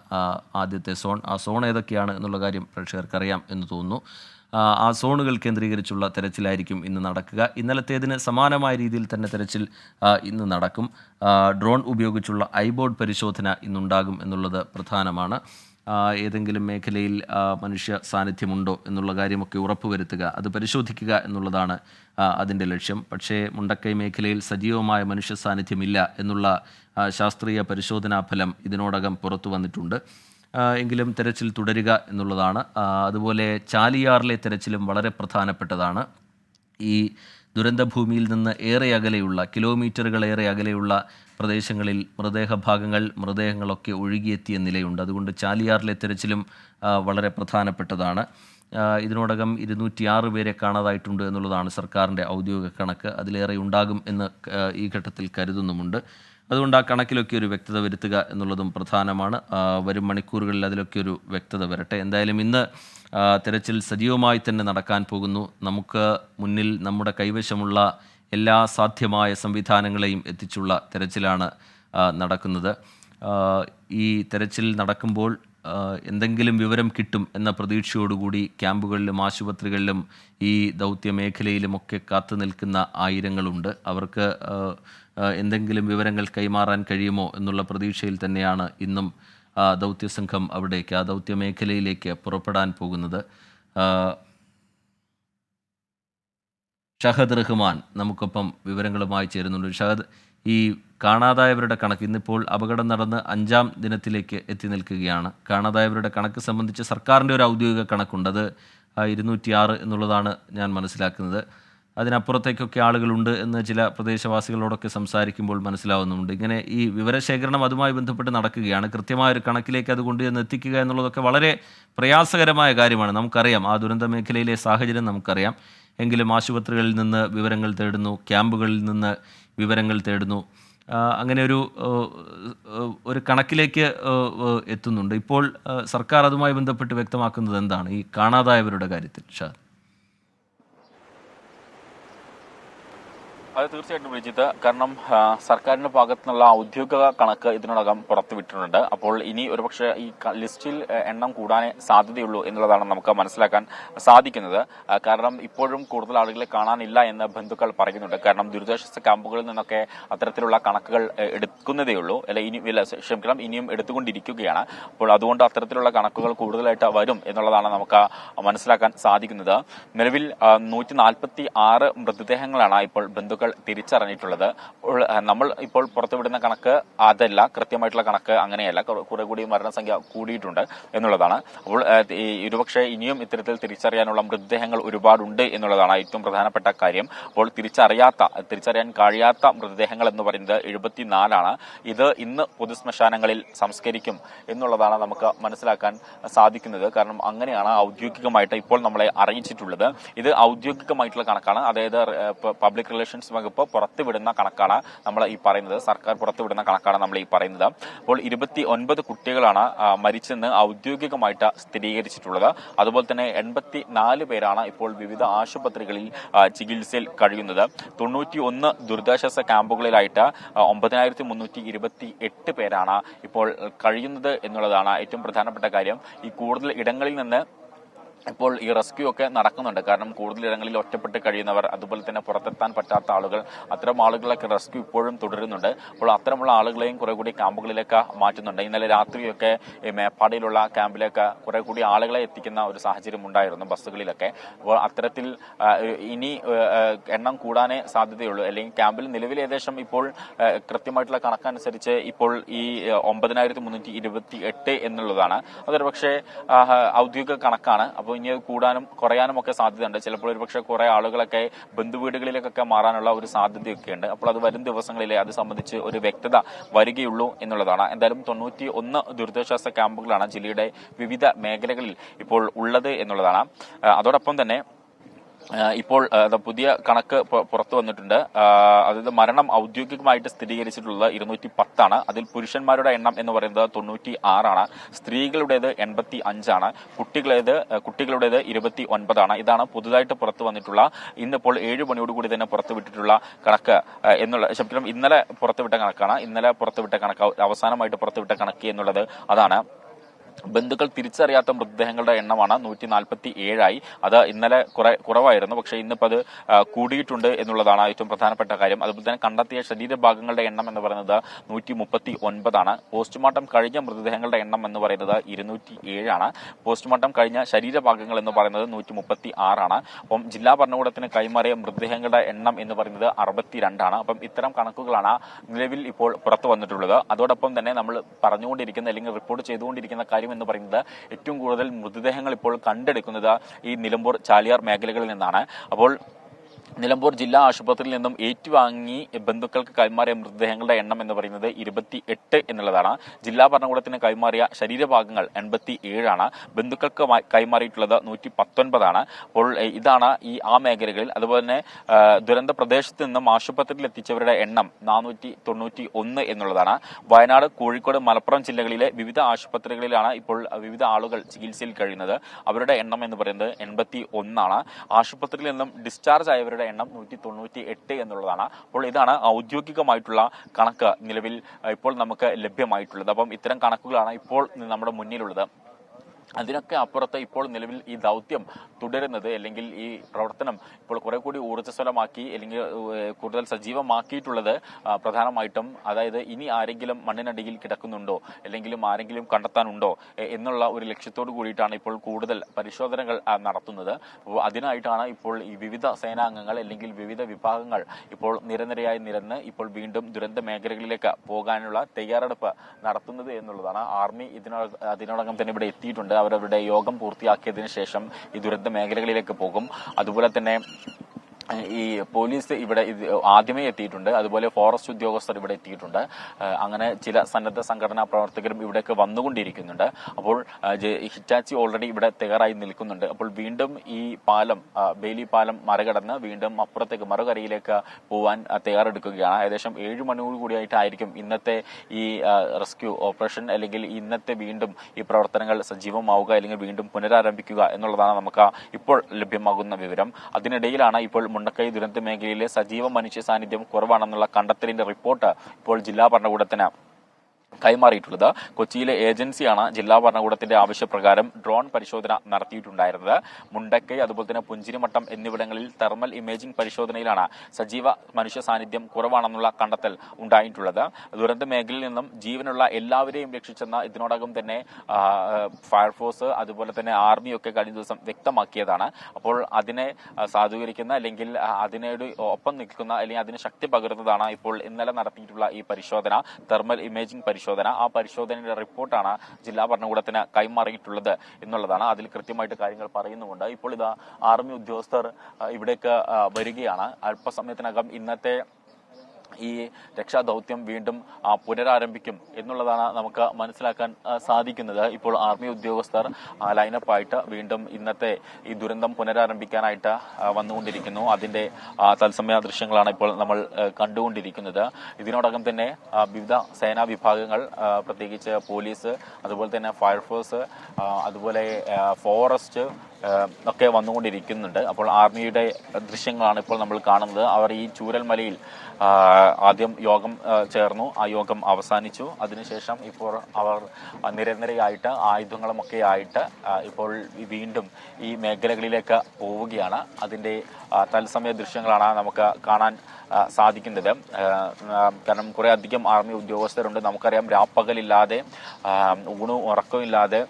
ആദ്യത്തെ സോൺ. ആ സോൺ ഏതൊക്കെയാണ് എന്നുള്ള കാര്യം പ്രേക്ഷകർക്കറിയാം എന്ന് തോന്നുന്നു. ആ, സോണുകൾ കേന്ദ്രീകരിച്ചുള്ള തെരച്ചിലായിരിക്കും ഇന്ന് നടക്കുക. ഇന്നലത്തേതിന് സമാനമായ രീതിയിൽ തന്നെ തെരച്ചിൽ ഇന്ന് നടക്കും. ഡ്രോൺ ഉപയോഗിച്ചുള്ള ഐബോർഡ് പരിശോധന ഇന്നുണ്ടാകും എന്നുള്ളത് പ്രധാനമാണ്. ഏതെങ്കിലും മേഖലയിൽ മനുഷ്യ സാന്നിധ്യമുണ്ടോ എന്നുള്ള കാര്യമൊക്കെ ഉറപ്പുവരുത്തുക അത് പരിശോധിക്കുക എന്നുള്ളതാണ് അതിന്റെ ലക്ഷ്യം. പക്ഷേ മുണ്ടക്കൈ മേഖലയിൽ സജീവമായ മനുഷ്യ സാന്നിധ്യമില്ല എന്നുള്ള ശാസ്ത്രീയ പരിശോധനാ ഫലം ഇതിനോടകം പുറത്തു വന്നിട്ടുണ്ട്. എങ്കിലും തെരച്ചിൽ തുടരുക എന്നുള്ളതാണ്. അതുപോലെ ചാലിയാറിലെ തെരച്ചിലും വളരെ പ്രധാനപ്പെട്ടതാണ്. ഈ ദുരന്തഭൂമിയിൽ നിന്ന് ഏറെ അകലെയുള്ള കിലോമീറ്ററുകൾ ഏറെ അകലെയുള്ള പ്രദേശങ്ങളിൽ മൃതദേഹഭാഗങ്ങൾ മൃതദേഹങ്ങളൊക്കെ ഒഴുകിയെത്തിയ നിലയുണ്ട്. അതുകൊണ്ട് ചാലിയാറിലെ തെരച്ചിലും വളരെ പ്രധാനപ്പെട്ടതാണ്. ഇതിനോടകം ഇരുന്നൂറ്റിയാറ് പേരെ കാണാതായിട്ടുണ്ട് എന്നുള്ളതാണ് സർക്കാരിന്റെ ഔദ്യോഗിക കണക്ക്. അതിലേറെ ഉണ്ടാകും എന്ന് ഈ ഘട്ടത്തിൽ കരുതുന്നുമുണ്ട്. അതുകൊണ്ട് ആ കണക്കിലൊക്കെ ഒരു വ്യക്തത വരുത്തുക എന്നുള്ളതും പ്രധാനമാണ്. വരും മണിക്കൂറുകളിൽ അതിലൊക്കെ ഒരു വ്യക്തത വരട്ടെ. എന്തായാലും ഇന്ന് തിരച്ചിൽ സജീവമായി തന്നെ നടക്കാൻ പോകുന്നു. നമുക്ക് മുന്നിൽ നമ്മുടെ കൈവശമുള്ള എല്ലാ സാധ്യമായ സംവിധാനങ്ങളെയും എത്തിച്ചുള്ള തിരച്ചിലാണ് നടക്കുന്നത്. ഈ തിരച്ചിൽ നടക്കുമ്പോൾ എന്തെങ്കിലും വിവരം കിട്ടും എന്ന പ്രതീക്ഷയോടുകൂടി ക്യാമ്പുകളിലും ആശുപത്രികളിലും ഈ ദൗത്യ മേഖലയിലുമൊക്കെ കാത്തു നിൽക്കുന്ന ആയിരങ്ങളുണ്ട്. അവർക്ക് എന്തെങ്കിലും വിവരങ്ങൾ കൈമാറാൻ കഴിയുമോ എന്നുള്ള പ്രതീക്ഷയിൽ തന്നെയാണ് ഇന്നും ആ, ദൗത്യസംഘം അവിടേക്ക് ആ ദൗത്യ മേഖലയിലേക്ക് പുറപ്പെടാൻ പോകുന്നത്. ഷഹദ് റഹ്മാൻ നമുക്കൊപ്പം വിവരങ്ങളുമായി ചേരുന്നുണ്ട്. ഷഹദ് ഈ കാണാതായവരുടെ കണക്ക് ഇന്നിപ്പോൾ അപകടം നടന്ന് അഞ്ചാം ദിനത്തിലേക്ക് എത്തി നിൽക്കുകയാണ്. കാണാതായവരുടെ കണക്ക് സംബന്ധിച്ച് സർക്കാരിന്റെ ഒരു ഔദ്യോഗിക കണക്കുണ്ട്. അത് ഇരുന്നൂറ്റിയാറ് എന്നുള്ളതാണ് ഞാൻ മനസ്സിലാക്കുന്നത്. അതിനപ്പുറത്തേക്കൊക്കെ ആളുകളുണ്ട് എന്ന് ചില പ്രദേശവാസികളോടൊക്കെ സംസാരിക്കുമ്പോൾ മനസ്സിലാവുന്നുണ്ട് ഇങ്ങനെ ഈ വിവരശേഖരണം അതുമായി ബന്ധപ്പെട്ട് നടക്കുകയാണ്. കൃത്യമായ ഒരു കണക്കിലേക്ക് അത് കൊണ്ടുചെന്ന് എത്തിക്കുക എന്നുള്ളതൊക്കെ വളരെ പ്രയാസകരമായ കാര്യമാണ്. നമുക്കറിയാം. ആ ദുരന്ത മേഖലയിലെ സാഹചര്യം നമുക്കറിയാം. എങ്കിലും ആശുപത്രികളിൽ നിന്ന് വിവരങ്ങൾ തേടുന്നു. ക്യാമ്പുകളിൽ നിന്ന് വിവരങ്ങൾ തേടുന്നു. അങ്ങനെ ഒരു ഒരു കണക്കിലേക്ക് എത്തുന്നുണ്ട്. ഇപ്പോൾ സർക്കാർ അതുമായി ബന്ധപ്പെട്ട് വ്യക്തമാക്കുന്നത് എന്താണ്? ഈ കാണാതായവരുടെ കാര്യത്തിൽ ഷാദ്. അത് തീർച്ചയായിട്ടും വിജിത്ത് കാരണം സർക്കാരിന്റെ ഭാഗത്തു നിന്നുള്ള ഔദ്യോഗിക കണക്ക് ഇതിനോടകം പുറത്തുവിട്ടിട്ടുണ്ട്. അപ്പോൾ ഇനി ഒരുപക്ഷെ ഈ ലിസ്റ്റിൽ എണ്ണം കൂടാനേ സാധ്യതയുള്ളൂ എന്നുള്ളതാണ് നമുക്ക് മനസ്സിലാക്കാൻ സാധിക്കുന്നത്. കാരണം ഇപ്പോഴും കൂടുതൽ ആളുകളെ കാണാനില്ല എന്ന് ബന്ധുക്കൾ പറയുന്നുണ്ട്. കാരണം ദുരിതാശ്വാസ ക്യാമ്പുകളിൽ നിന്നൊക്കെ അത്തരത്തിലുള്ള കണക്കുകൾ എടുക്കുന്നതേയുള്ളൂ അല്ല ഇനി ക്ഷമിക്കണം ഇനിയും എടുത്തുകൊണ്ടിരിക്കുകയാണ്. അപ്പോൾ അതുകൊണ്ട് അത്തരത്തിലുള്ള കണക്കുകൾ കൂടുതലായിട്ട് വരും എന്നുള്ളതാണ് നമുക്ക് മനസ്സിലാക്കാൻ സാധിക്കുന്നത്. നിലവിൽ നൂറ്റി മൃതദേഹങ്ങളാണ് ഇപ്പോൾ ബന്ധുക്കൾ തിരിച്ചറിഞ്ഞിട്ടുള്ളത്. നമ്മൾ ഇപ്പോൾ പുറത്തുവിടുന്ന കണക്ക് അതല്ല കൃത്യമായിട്ടുള്ള കണക്ക് അങ്ങനെയല്ല. കുറെ- കൂടി മരണസംഖ്യ കൂടിയിട്ടുണ്ട് എന്നുള്ളതാണ്. അപ്പോൾ ഇരുപക്ഷെ ഇനിയും ഇത്തരത്തിൽ തിരിച്ചറിയാനുള്ള മൃതദേഹങ്ങൾ ഒരുപാടുണ്ട് എന്നുള്ളതാണ് ഏറ്റവും പ്രധാനപ്പെട്ട കാര്യം. അപ്പോൾ തിരിച്ചറിയാത്ത തിരിച്ചറിയാൻ കഴിയാത്ത മൃതദേഹങ്ങൾ എന്ന് പറയുന്നത് എഴുപത്തിനാലാണ്. ഇത് ഇന്ന് പൊതുശ്മശാനങ്ങളിൽ സംസ്കരിക്കും എന്നുള്ളതാണ് നമുക്ക് മനസ്സിലാക്കാൻ സാധിക്കുന്നത്. കാരണം അങ്ങനെയാണ് ഔദ്യോഗികമായിട്ട് ഇപ്പോൾ നമ്മളെ അറിയിച്ചിട്ടുള്ളത്. ഇത് ഔദ്യോഗികമായിട്ടുള്ള കണക്കാണ്. അതായത് പബ്ലിക് റിലേഷൻസ് വകുപ്പ് പുറത്തുവിടുന്ന കണക്കാണ് നമ്മൾ ഈ പറയുന്നത്. സർക്കാർ പുറത്തുവിടുന്ന കണക്കാണ് നമ്മൾ ഈ പറയുന്നത്. അപ്പോൾ ഇരുപത്തി ഒൻപത് കുട്ടികളാണ് മരിച്ചെന്ന് ഔദ്യോഗികമായിട്ട് സ്ഥിരീകരിച്ചിട്ടുള്ളത്. അതുപോലെ തന്നെ എൺപത്തി നാല് പേരാണ് ഇപ്പോൾ വിവിധ ആശുപത്രികളിൽ ചികിത്സയിൽ കഴിയുന്നത്. തൊണ്ണൂറ്റി ഒന്ന് ദുരിതാശ്വാസ ക്യാമ്പുകളിലായിട്ട് ഒമ്പതിനായിരത്തി മുന്നൂറ്റി ഇരുപത്തി എട്ട് പേരാണ് ഇപ്പോൾ കഴിയുന്നത് എന്നുള്ളതാണ് ഏറ്റവും പ്രധാനപ്പെട്ട കാര്യം. ഈ കൂടുതൽ ഇടങ്ങളിൽ നിന്ന് ഇപ്പോൾ ഈ റെസ്ക്യൂ ഒക്കെ നടക്കുന്നുണ്ട്. കാരണം കൂടുതൽ ഇടങ്ങളിൽ ഒറ്റപ്പെട്ട് കഴിയുന്നവർ അതുപോലെ തന്നെ പുറത്തെത്താൻ പറ്റാത്ത ആളുകൾ അത്തരം ആളുകളൊക്കെ റെസ്ക്യൂ ഇപ്പോഴും തുടരുന്നുണ്ട്. അപ്പോൾ അത്തരമുള്ള ആളുകളെയും കുറെ കൂടി ക്യാമ്പുകളിലേക്ക് മാറ്റുന്നുണ്ട്. ഇന്നലെ രാത്രിയൊക്കെ ഈ മേപ്പാടിയിലുള്ള ക്യാമ്പിലേക്ക് കുറെ കൂടി ആളുകളെ എത്തിക്കുന്ന ഒരു സാഹചര്യം ഉണ്ടായിരുന്നു ബസ്സുകളിലൊക്കെ. അപ്പോൾ അത്തരത്തിൽ ഇനി എണ്ണം കൂടാനേ സാധ്യതയുള്ളൂ. അല്ലെങ്കിൽ ക്യാമ്പിൽ നിലവിൽ ഏകദേശം ഇപ്പോൾ കൃത്യമായിട്ടുള്ള കണക്കനുസരിച്ച് ഇപ്പോൾ ഈ ഒമ്പതിനായിരത്തി മുന്നൂറ്റി ഇരുപത്തി എട്ട് എന്നുള്ളതാണ്. അതൊരു പക്ഷേ ഔദ്യോഗിക കണക്കാണ്. അപ്പോൾ ഇനി അത് കൂടാനും കുറയാനും ഒക്കെ സാധ്യതയുണ്ട്. ചിലപ്പോൾ ഒരു പക്ഷേ കുറെ ആളുകളൊക്കെ ബന്ധുവീടുകളിലേക്കൊക്കെ മാറാനുള്ള ഒരു സാധ്യതയൊക്കെ ഉണ്ട് അപ്പോൾ അത് വരും ദിവസങ്ങളിലെ അത് സംബന്ധിച്ച് ഒരു വ്യക്തത വരികയുള്ളൂ എന്നുള്ളതാണ്. എന്തായാലും തൊണ്ണൂറ്റി ഒന്ന് ദുരിതാശ്വാസ ക്യാമ്പുകളാണ് ജില്ലയുടെ വിവിധ മേഖലകളിൽ ഇപ്പോൾ ഉള്ളത് എന്നുള്ളതാണ്. അതോടൊപ്പം തന്നെ ഇപ്പോൾ പുതിയ കണക്ക് പുറത്തു വന്നിട്ടുണ്ട്. അതായത് മരണം ഔദ്യോഗികമായിട്ട് സ്ഥിരീകരിച്ചിട്ടുള്ളത് ഇരുന്നൂറ്റി പത്താണ് അതിൽ പുരുഷന്മാരുടെ എണ്ണം എന്ന് പറയുന്നത് തൊണ്ണൂറ്റി ആറാണ് സ്ത്രീകളുടേത് എൺപത്തി അഞ്ചാണ് കുട്ടികളേത് കുട്ടികളുടേത് ഇരുപത്തി ഒൻപതാണ് ഇതാണ് പുതുതായിട്ട് പുറത്തു വന്നിട്ടുള്ള ഇന്നിപ്പോൾ ഏഴ് മണിയോടുകൂടി തന്നെ പുറത്തുവിട്ടിട്ടുള്ള കണക്ക്. എന്നുള്ള ശബ്ദം ഇന്നലെ പുറത്തുവിട്ട കണക്കാണ്. ഇന്നലെ പുറത്തുവിട്ട കണക്ക് അവസാനമായിട്ട് പുറത്തുവിട്ട കണക്ക് എന്നുള്ളത് അതാണ്. ബന്ധുക്കൾ തിരിച്ചറിയാത്ത മൃതദേഹങ്ങളുടെ എണ്ണമാണ് നൂറ്റി നാൽപ്പത്തി ഏഴായി അത് ഇന്നലെ കുറെ കുറവായിരുന്നു. പക്ഷേ ഇന്നിപ്പോൾ അത് കൂടിയിട്ടുണ്ട് എന്നുള്ളതാണ് ഏറ്റവും പ്രധാനപ്പെട്ട കാര്യം. അതുപോലെ തന്നെ കണ്ടെത്തിയ ശരീരഭാഗങ്ങളുടെ എണ്ണം എന്ന് പറയുന്നത് നൂറ്റി മുപ്പത്തി ഒൻപതാണ് പോസ്റ്റ്മോർട്ടം കഴിഞ്ഞ മൃതദേഹങ്ങളുടെ എണ്ണം എന്ന് പറയുന്നത് ഇരുന്നൂറ്റി ഏഴാണ് പോസ്റ്റ്മോർട്ടം കഴിഞ്ഞ ശരീരഭാഗങ്ങൾ എന്ന് പറയുന്നത് നൂറ്റി മുപ്പത്തി ആറാണ് അപ്പം ജില്ലാ ഭരണകൂടത്തിന് കൈമാറിയ മൃതദേഹങ്ങളുടെ എണ്ണം എന്ന് പറയുന്നത് അറുപത്തിരണ്ടാണ്. അപ്പം ഇത്തരം കണക്കുകളാണ് നിലവിൽ ഇപ്പോൾ പുറത്തു വന്നിട്ടുള്ളത്. അതോടൊപ്പം തന്നെ നമ്മൾ പറഞ്ഞുകൊണ്ടിരിക്കുന്ന അല്ലെങ്കിൽ റിപ്പോർട്ട് ചെയ്തുകൊണ്ടിരിക്കുന്ന കാര്യം എന്ന് പറയുന്നത് ഏറ്റവും കൂടുതൽ മൃതദേഹങ്ങൾ ഇപ്പോൾ കണ്ടെടുക്കുന്നത് ഈ നിലമ്പൂർ ചാലിയാർ മേഖലകളിൽ നിന്നാണ്. അപ്പോൾ നിലമ്പൂർ ജില്ലാ ആശുപത്രിയിൽ നിന്നും ഏറ്റുവാങ്ങി ബന്ധുക്കൾക്ക് കൈമാറിയ മൃതദേഹങ്ങളുടെ എണ്ണം എന്ന് പറയുന്നത് ഇരുപത്തി എട്ട് എന്നുള്ളതാണ്. ജില്ലാ ഭരണകൂടത്തിന് കൈമാറിയ ശരീരഭാഗങ്ങൾ എൺപത്തി ഏഴാണ് ബന്ധുക്കൾക്ക് കൈമാറിയിട്ടുള്ളത് നൂറ്റി പത്തൊൻപതാണ് അപ്പോൾ ഇതാണ് ഈ ആ മേഖലകളിൽ. അതുപോലെ തന്നെ ദുരന്ത പ്രദേശത്ത് നിന്നും ആശുപത്രിയിൽ എത്തിച്ചവരുടെ എണ്ണം നാനൂറ്റി തൊണ്ണൂറ്റി ഒന്ന് എന്നുള്ളതാണ്. വയനാട് കോഴിക്കോട് മലപ്പുറം ജില്ലകളിലെ വിവിധ ആശുപത്രികളിലാണ് ഇപ്പോൾ വിവിധ ആളുകൾ ചികിത്സയിൽ കഴിയുന്നത്. അവരുടെ എണ്ണം എന്ന് പറയുന്നത് എൺപത്തി ഒന്നാണ് ആശുപത്രിയിൽ നിന്നും ഡിസ്ചാർജ് ആയവരുടെ എണ്ണം നൂറ്റി തൊണ്ണൂറ്റി എട്ട് എന്നുള്ളതാണ്. അപ്പോൾ ഇതാണ് ഔദ്യോഗികമായിട്ടുള്ള കണക്ക് നിലവിൽ ഇപ്പോൾ നമുക്ക് ലഭ്യമായിട്ടുള്ളത്. അപ്പം ഇത്തരം കണക്കുകളാണ് ഇപ്പോൾ നമ്മുടെ മുന്നിലുള്ളത്. അതിനൊക്കെ അപ്പുറത്ത് ഇപ്പോൾ നിലവിൽ ഈ ദൗത്യം തുടരുന്നത് അല്ലെങ്കിൽ ഈ പ്രവർത്തനം ഇപ്പോൾ കുറെ കൂടി ഊർജസ്വലമാക്കി അല്ലെങ്കിൽ കൂടുതൽ സജീവമാക്കിയിട്ടുള്ളത് പ്രധാനമായിട്ടും അതായത് ഇനി ആരെങ്കിലും മണ്ണിനടിയിൽ കിടക്കുന്നുണ്ടോ അല്ലെങ്കിൽ ആരെങ്കിലും കണ്ടെത്താനുണ്ടോ എന്നുള്ള ഒരു ലക്ഷ്യത്തോടു കൂടിയിട്ടാണ് ഇപ്പോൾ കൂടുതൽ പരിശോധനകൾ നടത്തുന്നത്. അതിനായിട്ടാണ് ഇപ്പോൾ ഈ വിവിധ സേനാംഗങ്ങൾ അല്ലെങ്കിൽ വിവിധ വിഭാഗങ്ങൾ ഇപ്പോൾ നിരനിരയായി നിരന്ന് ഇപ്പോൾ വീണ്ടും ദുരന്ത മേഖലകളിലേക്ക് പോകാനുള്ള തയ്യാറെടുപ്പ് നടത്തുന്നത് എന്നുള്ളതാണ്. ആർമി ഇതിനോ അതിനോടകം തന്നെ ഇവിടെ എത്തിയിട്ടുണ്ട്. അവരവരുടെ യോഗം പൂർത്തിയാക്കിയതിനു ശേഷം ഈ ദുരന്ത മേഖലകളിലേക്ക് പോകും. അതുപോലെ തന്നെ ഈ പോലീസ് ഇവിടെ ആദ്യമേ എത്തിയിട്ടുണ്ട്. അതുപോലെ ഫോറസ്റ്റ് ഉദ്യോഗസ്ഥർ ഇവിടെ എത്തിയിട്ടുണ്ട്. അങ്ങനെ ചില സന്നദ്ധ സംഘടനാ പ്രവർത്തകരും ഇവിടേക്ക് വന്നുകൊണ്ടിരിക്കുന്നുണ്ട്. അപ്പോൾ ഹിറ്റാച്ചി ഓൾറെഡി ഇവിടെ തയ്യാറായി നിൽക്കുന്നുണ്ട്. അപ്പോൾ വീണ്ടും ഈ പാലം ബേലി പാലം മറികടന്ന് വീണ്ടും അപ്പുറത്തേക്ക് മറുകരയിലേക്ക് പോവാൻ തയ്യാറെടുക്കുകയാണ്. ഏകദേശം ഏഴ് മണിയോട് കൂടിയായിട്ടായിരിക്കും ഇന്നത്തെ ഈ റെസ്ക്യൂ ഓപ്പറേഷൻ അല്ലെങ്കിൽ ഇന്നത്തെ വീണ്ടും ഈ പ്രവർത്തനങ്ങൾ സജീവമാവുക അല്ലെങ്കിൽ വീണ്ടും പുനരാരംഭിക്കുക എന്നുള്ളതാണ് നമുക്ക് ഇപ്പോൾ ലഭ്യമാകുന്ന വിവരം. അതിനിടയിലാണ് ഇപ്പോൾ മുണ്ടക്കൈ ദുരന്ത മേഖലയിലെ സജീവ മനുഷ്യ സാന്നിധ്യം കുറവാണെന്നുള്ള കണ്ടെത്തലിന്റെ റിപ്പോർട്ട് ഇപ്പോൾ ജില്ലാ ഭരണകൂടത്തിന്. കൈമാറിയിട്ടുള്ളത്. കൊച്ചിയിലെ ഏജൻസിയാണ് ജില്ലാ ഭരണകൂടത്തിന്റെ ആവശ്യപ്രകാരം ഡ്രോൺ പരിശോധന നടത്തിയിട്ടുണ്ടായിരുന്നത്. മുണ്ടക്കൈ അതുപോലെ തന്നെ പുഞ്ചിരിമട്ടം എന്നിവിടങ്ങളിൽ തെർമൽ ഇമേജിംഗ് പരിശോധനയിലാണ് സജീവ മനുഷ്യ സാന്നിധ്യം കുറവാണെന്നുള്ള കണ്ടെത്തൽ ഉണ്ടായിട്ടുള്ളത്. ദുരന്ത മേഖലയിൽ നിന്നും ജീവനുള്ള എല്ലാവരെയും രക്ഷിച്ചെന്ന ഇതിനോടകം തന്നെ ഫയർഫോഴ്സ് അതുപോലെ തന്നെ ആർമിയൊക്കെ കഴിഞ്ഞ ദിവസം വ്യക്തമാക്കിയതാണ്. അപ്പോൾ അതിനെ സാധൂകരിക്കുന്ന അല്ലെങ്കിൽ അതിനോട് ഒപ്പം നിൽക്കുന്ന അല്ലെങ്കിൽ അതിന് ശക്തി പകരുന്നതാണ് ഇപ്പോൾ ഇന്നലെ നടത്തിയിട്ടുള്ള ഈ പരിശോധന. തെർമൽ ഇമേജിംഗ് പരിശോധന ആ പരിശോധനയുടെ റിപ്പോർട്ടാണ് ജില്ലാ ഭരണകൂടത്തിന് കൈമാറിയിട്ടുള്ളത് എന്നുള്ളതാണ്. അതിൽ കൃത്യമായിട്ട് കാര്യങ്ങൾ പറയുന്നുമുണ്ട്. ഇപ്പോൾ ഇതാ ആർമി ഉദ്യോഗസ്ഥർ ഇവിടേക്ക് വരികയാണ്. അല്പസമയത്തിനകം ഇന്നത്തെ ഈ രക്ഷാദൗത്യം വീണ്ടും പുനരാരംഭിക്കും എന്നുള്ളതാണ് നമുക്ക് മനസ്സിലാക്കാൻ സാധിക്കുന്നത്. ഇപ്പോൾ ആർമി ഉദ്യോഗസ്ഥർ ലൈനപ്പ് ലൈനപ്പായിട്ട് വീണ്ടും ഇന്നത്തെ ഈ ദുരന്തം പുനരാരംഭിക്കാനായിട്ട് വന്നുകൊണ്ടിരിക്കുന്നു. അതിന്റെ തത്സമയ ദൃശ്യങ്ങളാണ് ഇപ്പോൾ നമ്മൾ കണ്ടുകൊണ്ടിരിക്കുന്നത്. ഇതിനോടകം തന്നെ വിവിധ സേനാ വിഭാഗങ്ങൾ പ്രത്യേകിച്ച് പോലീസ് അതുപോലെ തന്നെ ഫയർഫോഴ്സ് അതുപോലെ ഫോറസ്റ്റ് ഒക്കെ വന്നുകൊണ്ടിരിക്കുന്നുണ്ട്. അപ്പോൾ ആർമിയുടെ ദൃശ്യങ്ങളാണ് ഇപ്പോൾ നമ്മൾ കാണുന്നത്. അവർ ഈ ചൂരൽമലയിൽ ആദ്യം യോഗം ചേർന്നു. ആ യോഗം അവസാനിച്ചു. അതിനുശേഷം ഇപ്പോൾ അവർ നിരനിരയായിട്ട് ആയുധങ്ങളുമൊക്കെ ആയിട്ട് ഇപ്പോൾ വീണ്ടും ഈ മേഖലകളിലേക്ക് പോവുകയാണ്. അതിന്റെ തത്സമയ ദൃശ്യങ്ങളാണ് നമുക്ക് കാണാൻ സാധിക്കുന്നത്. കാരണം കുറേ അധികം ആർമി ഉദ്യോഗസ്ഥരുണ്ട്. നമുക്കറിയാം രാപ്പകലില്ലാതെ ഊണും ഉറക്കമില്ലാതെ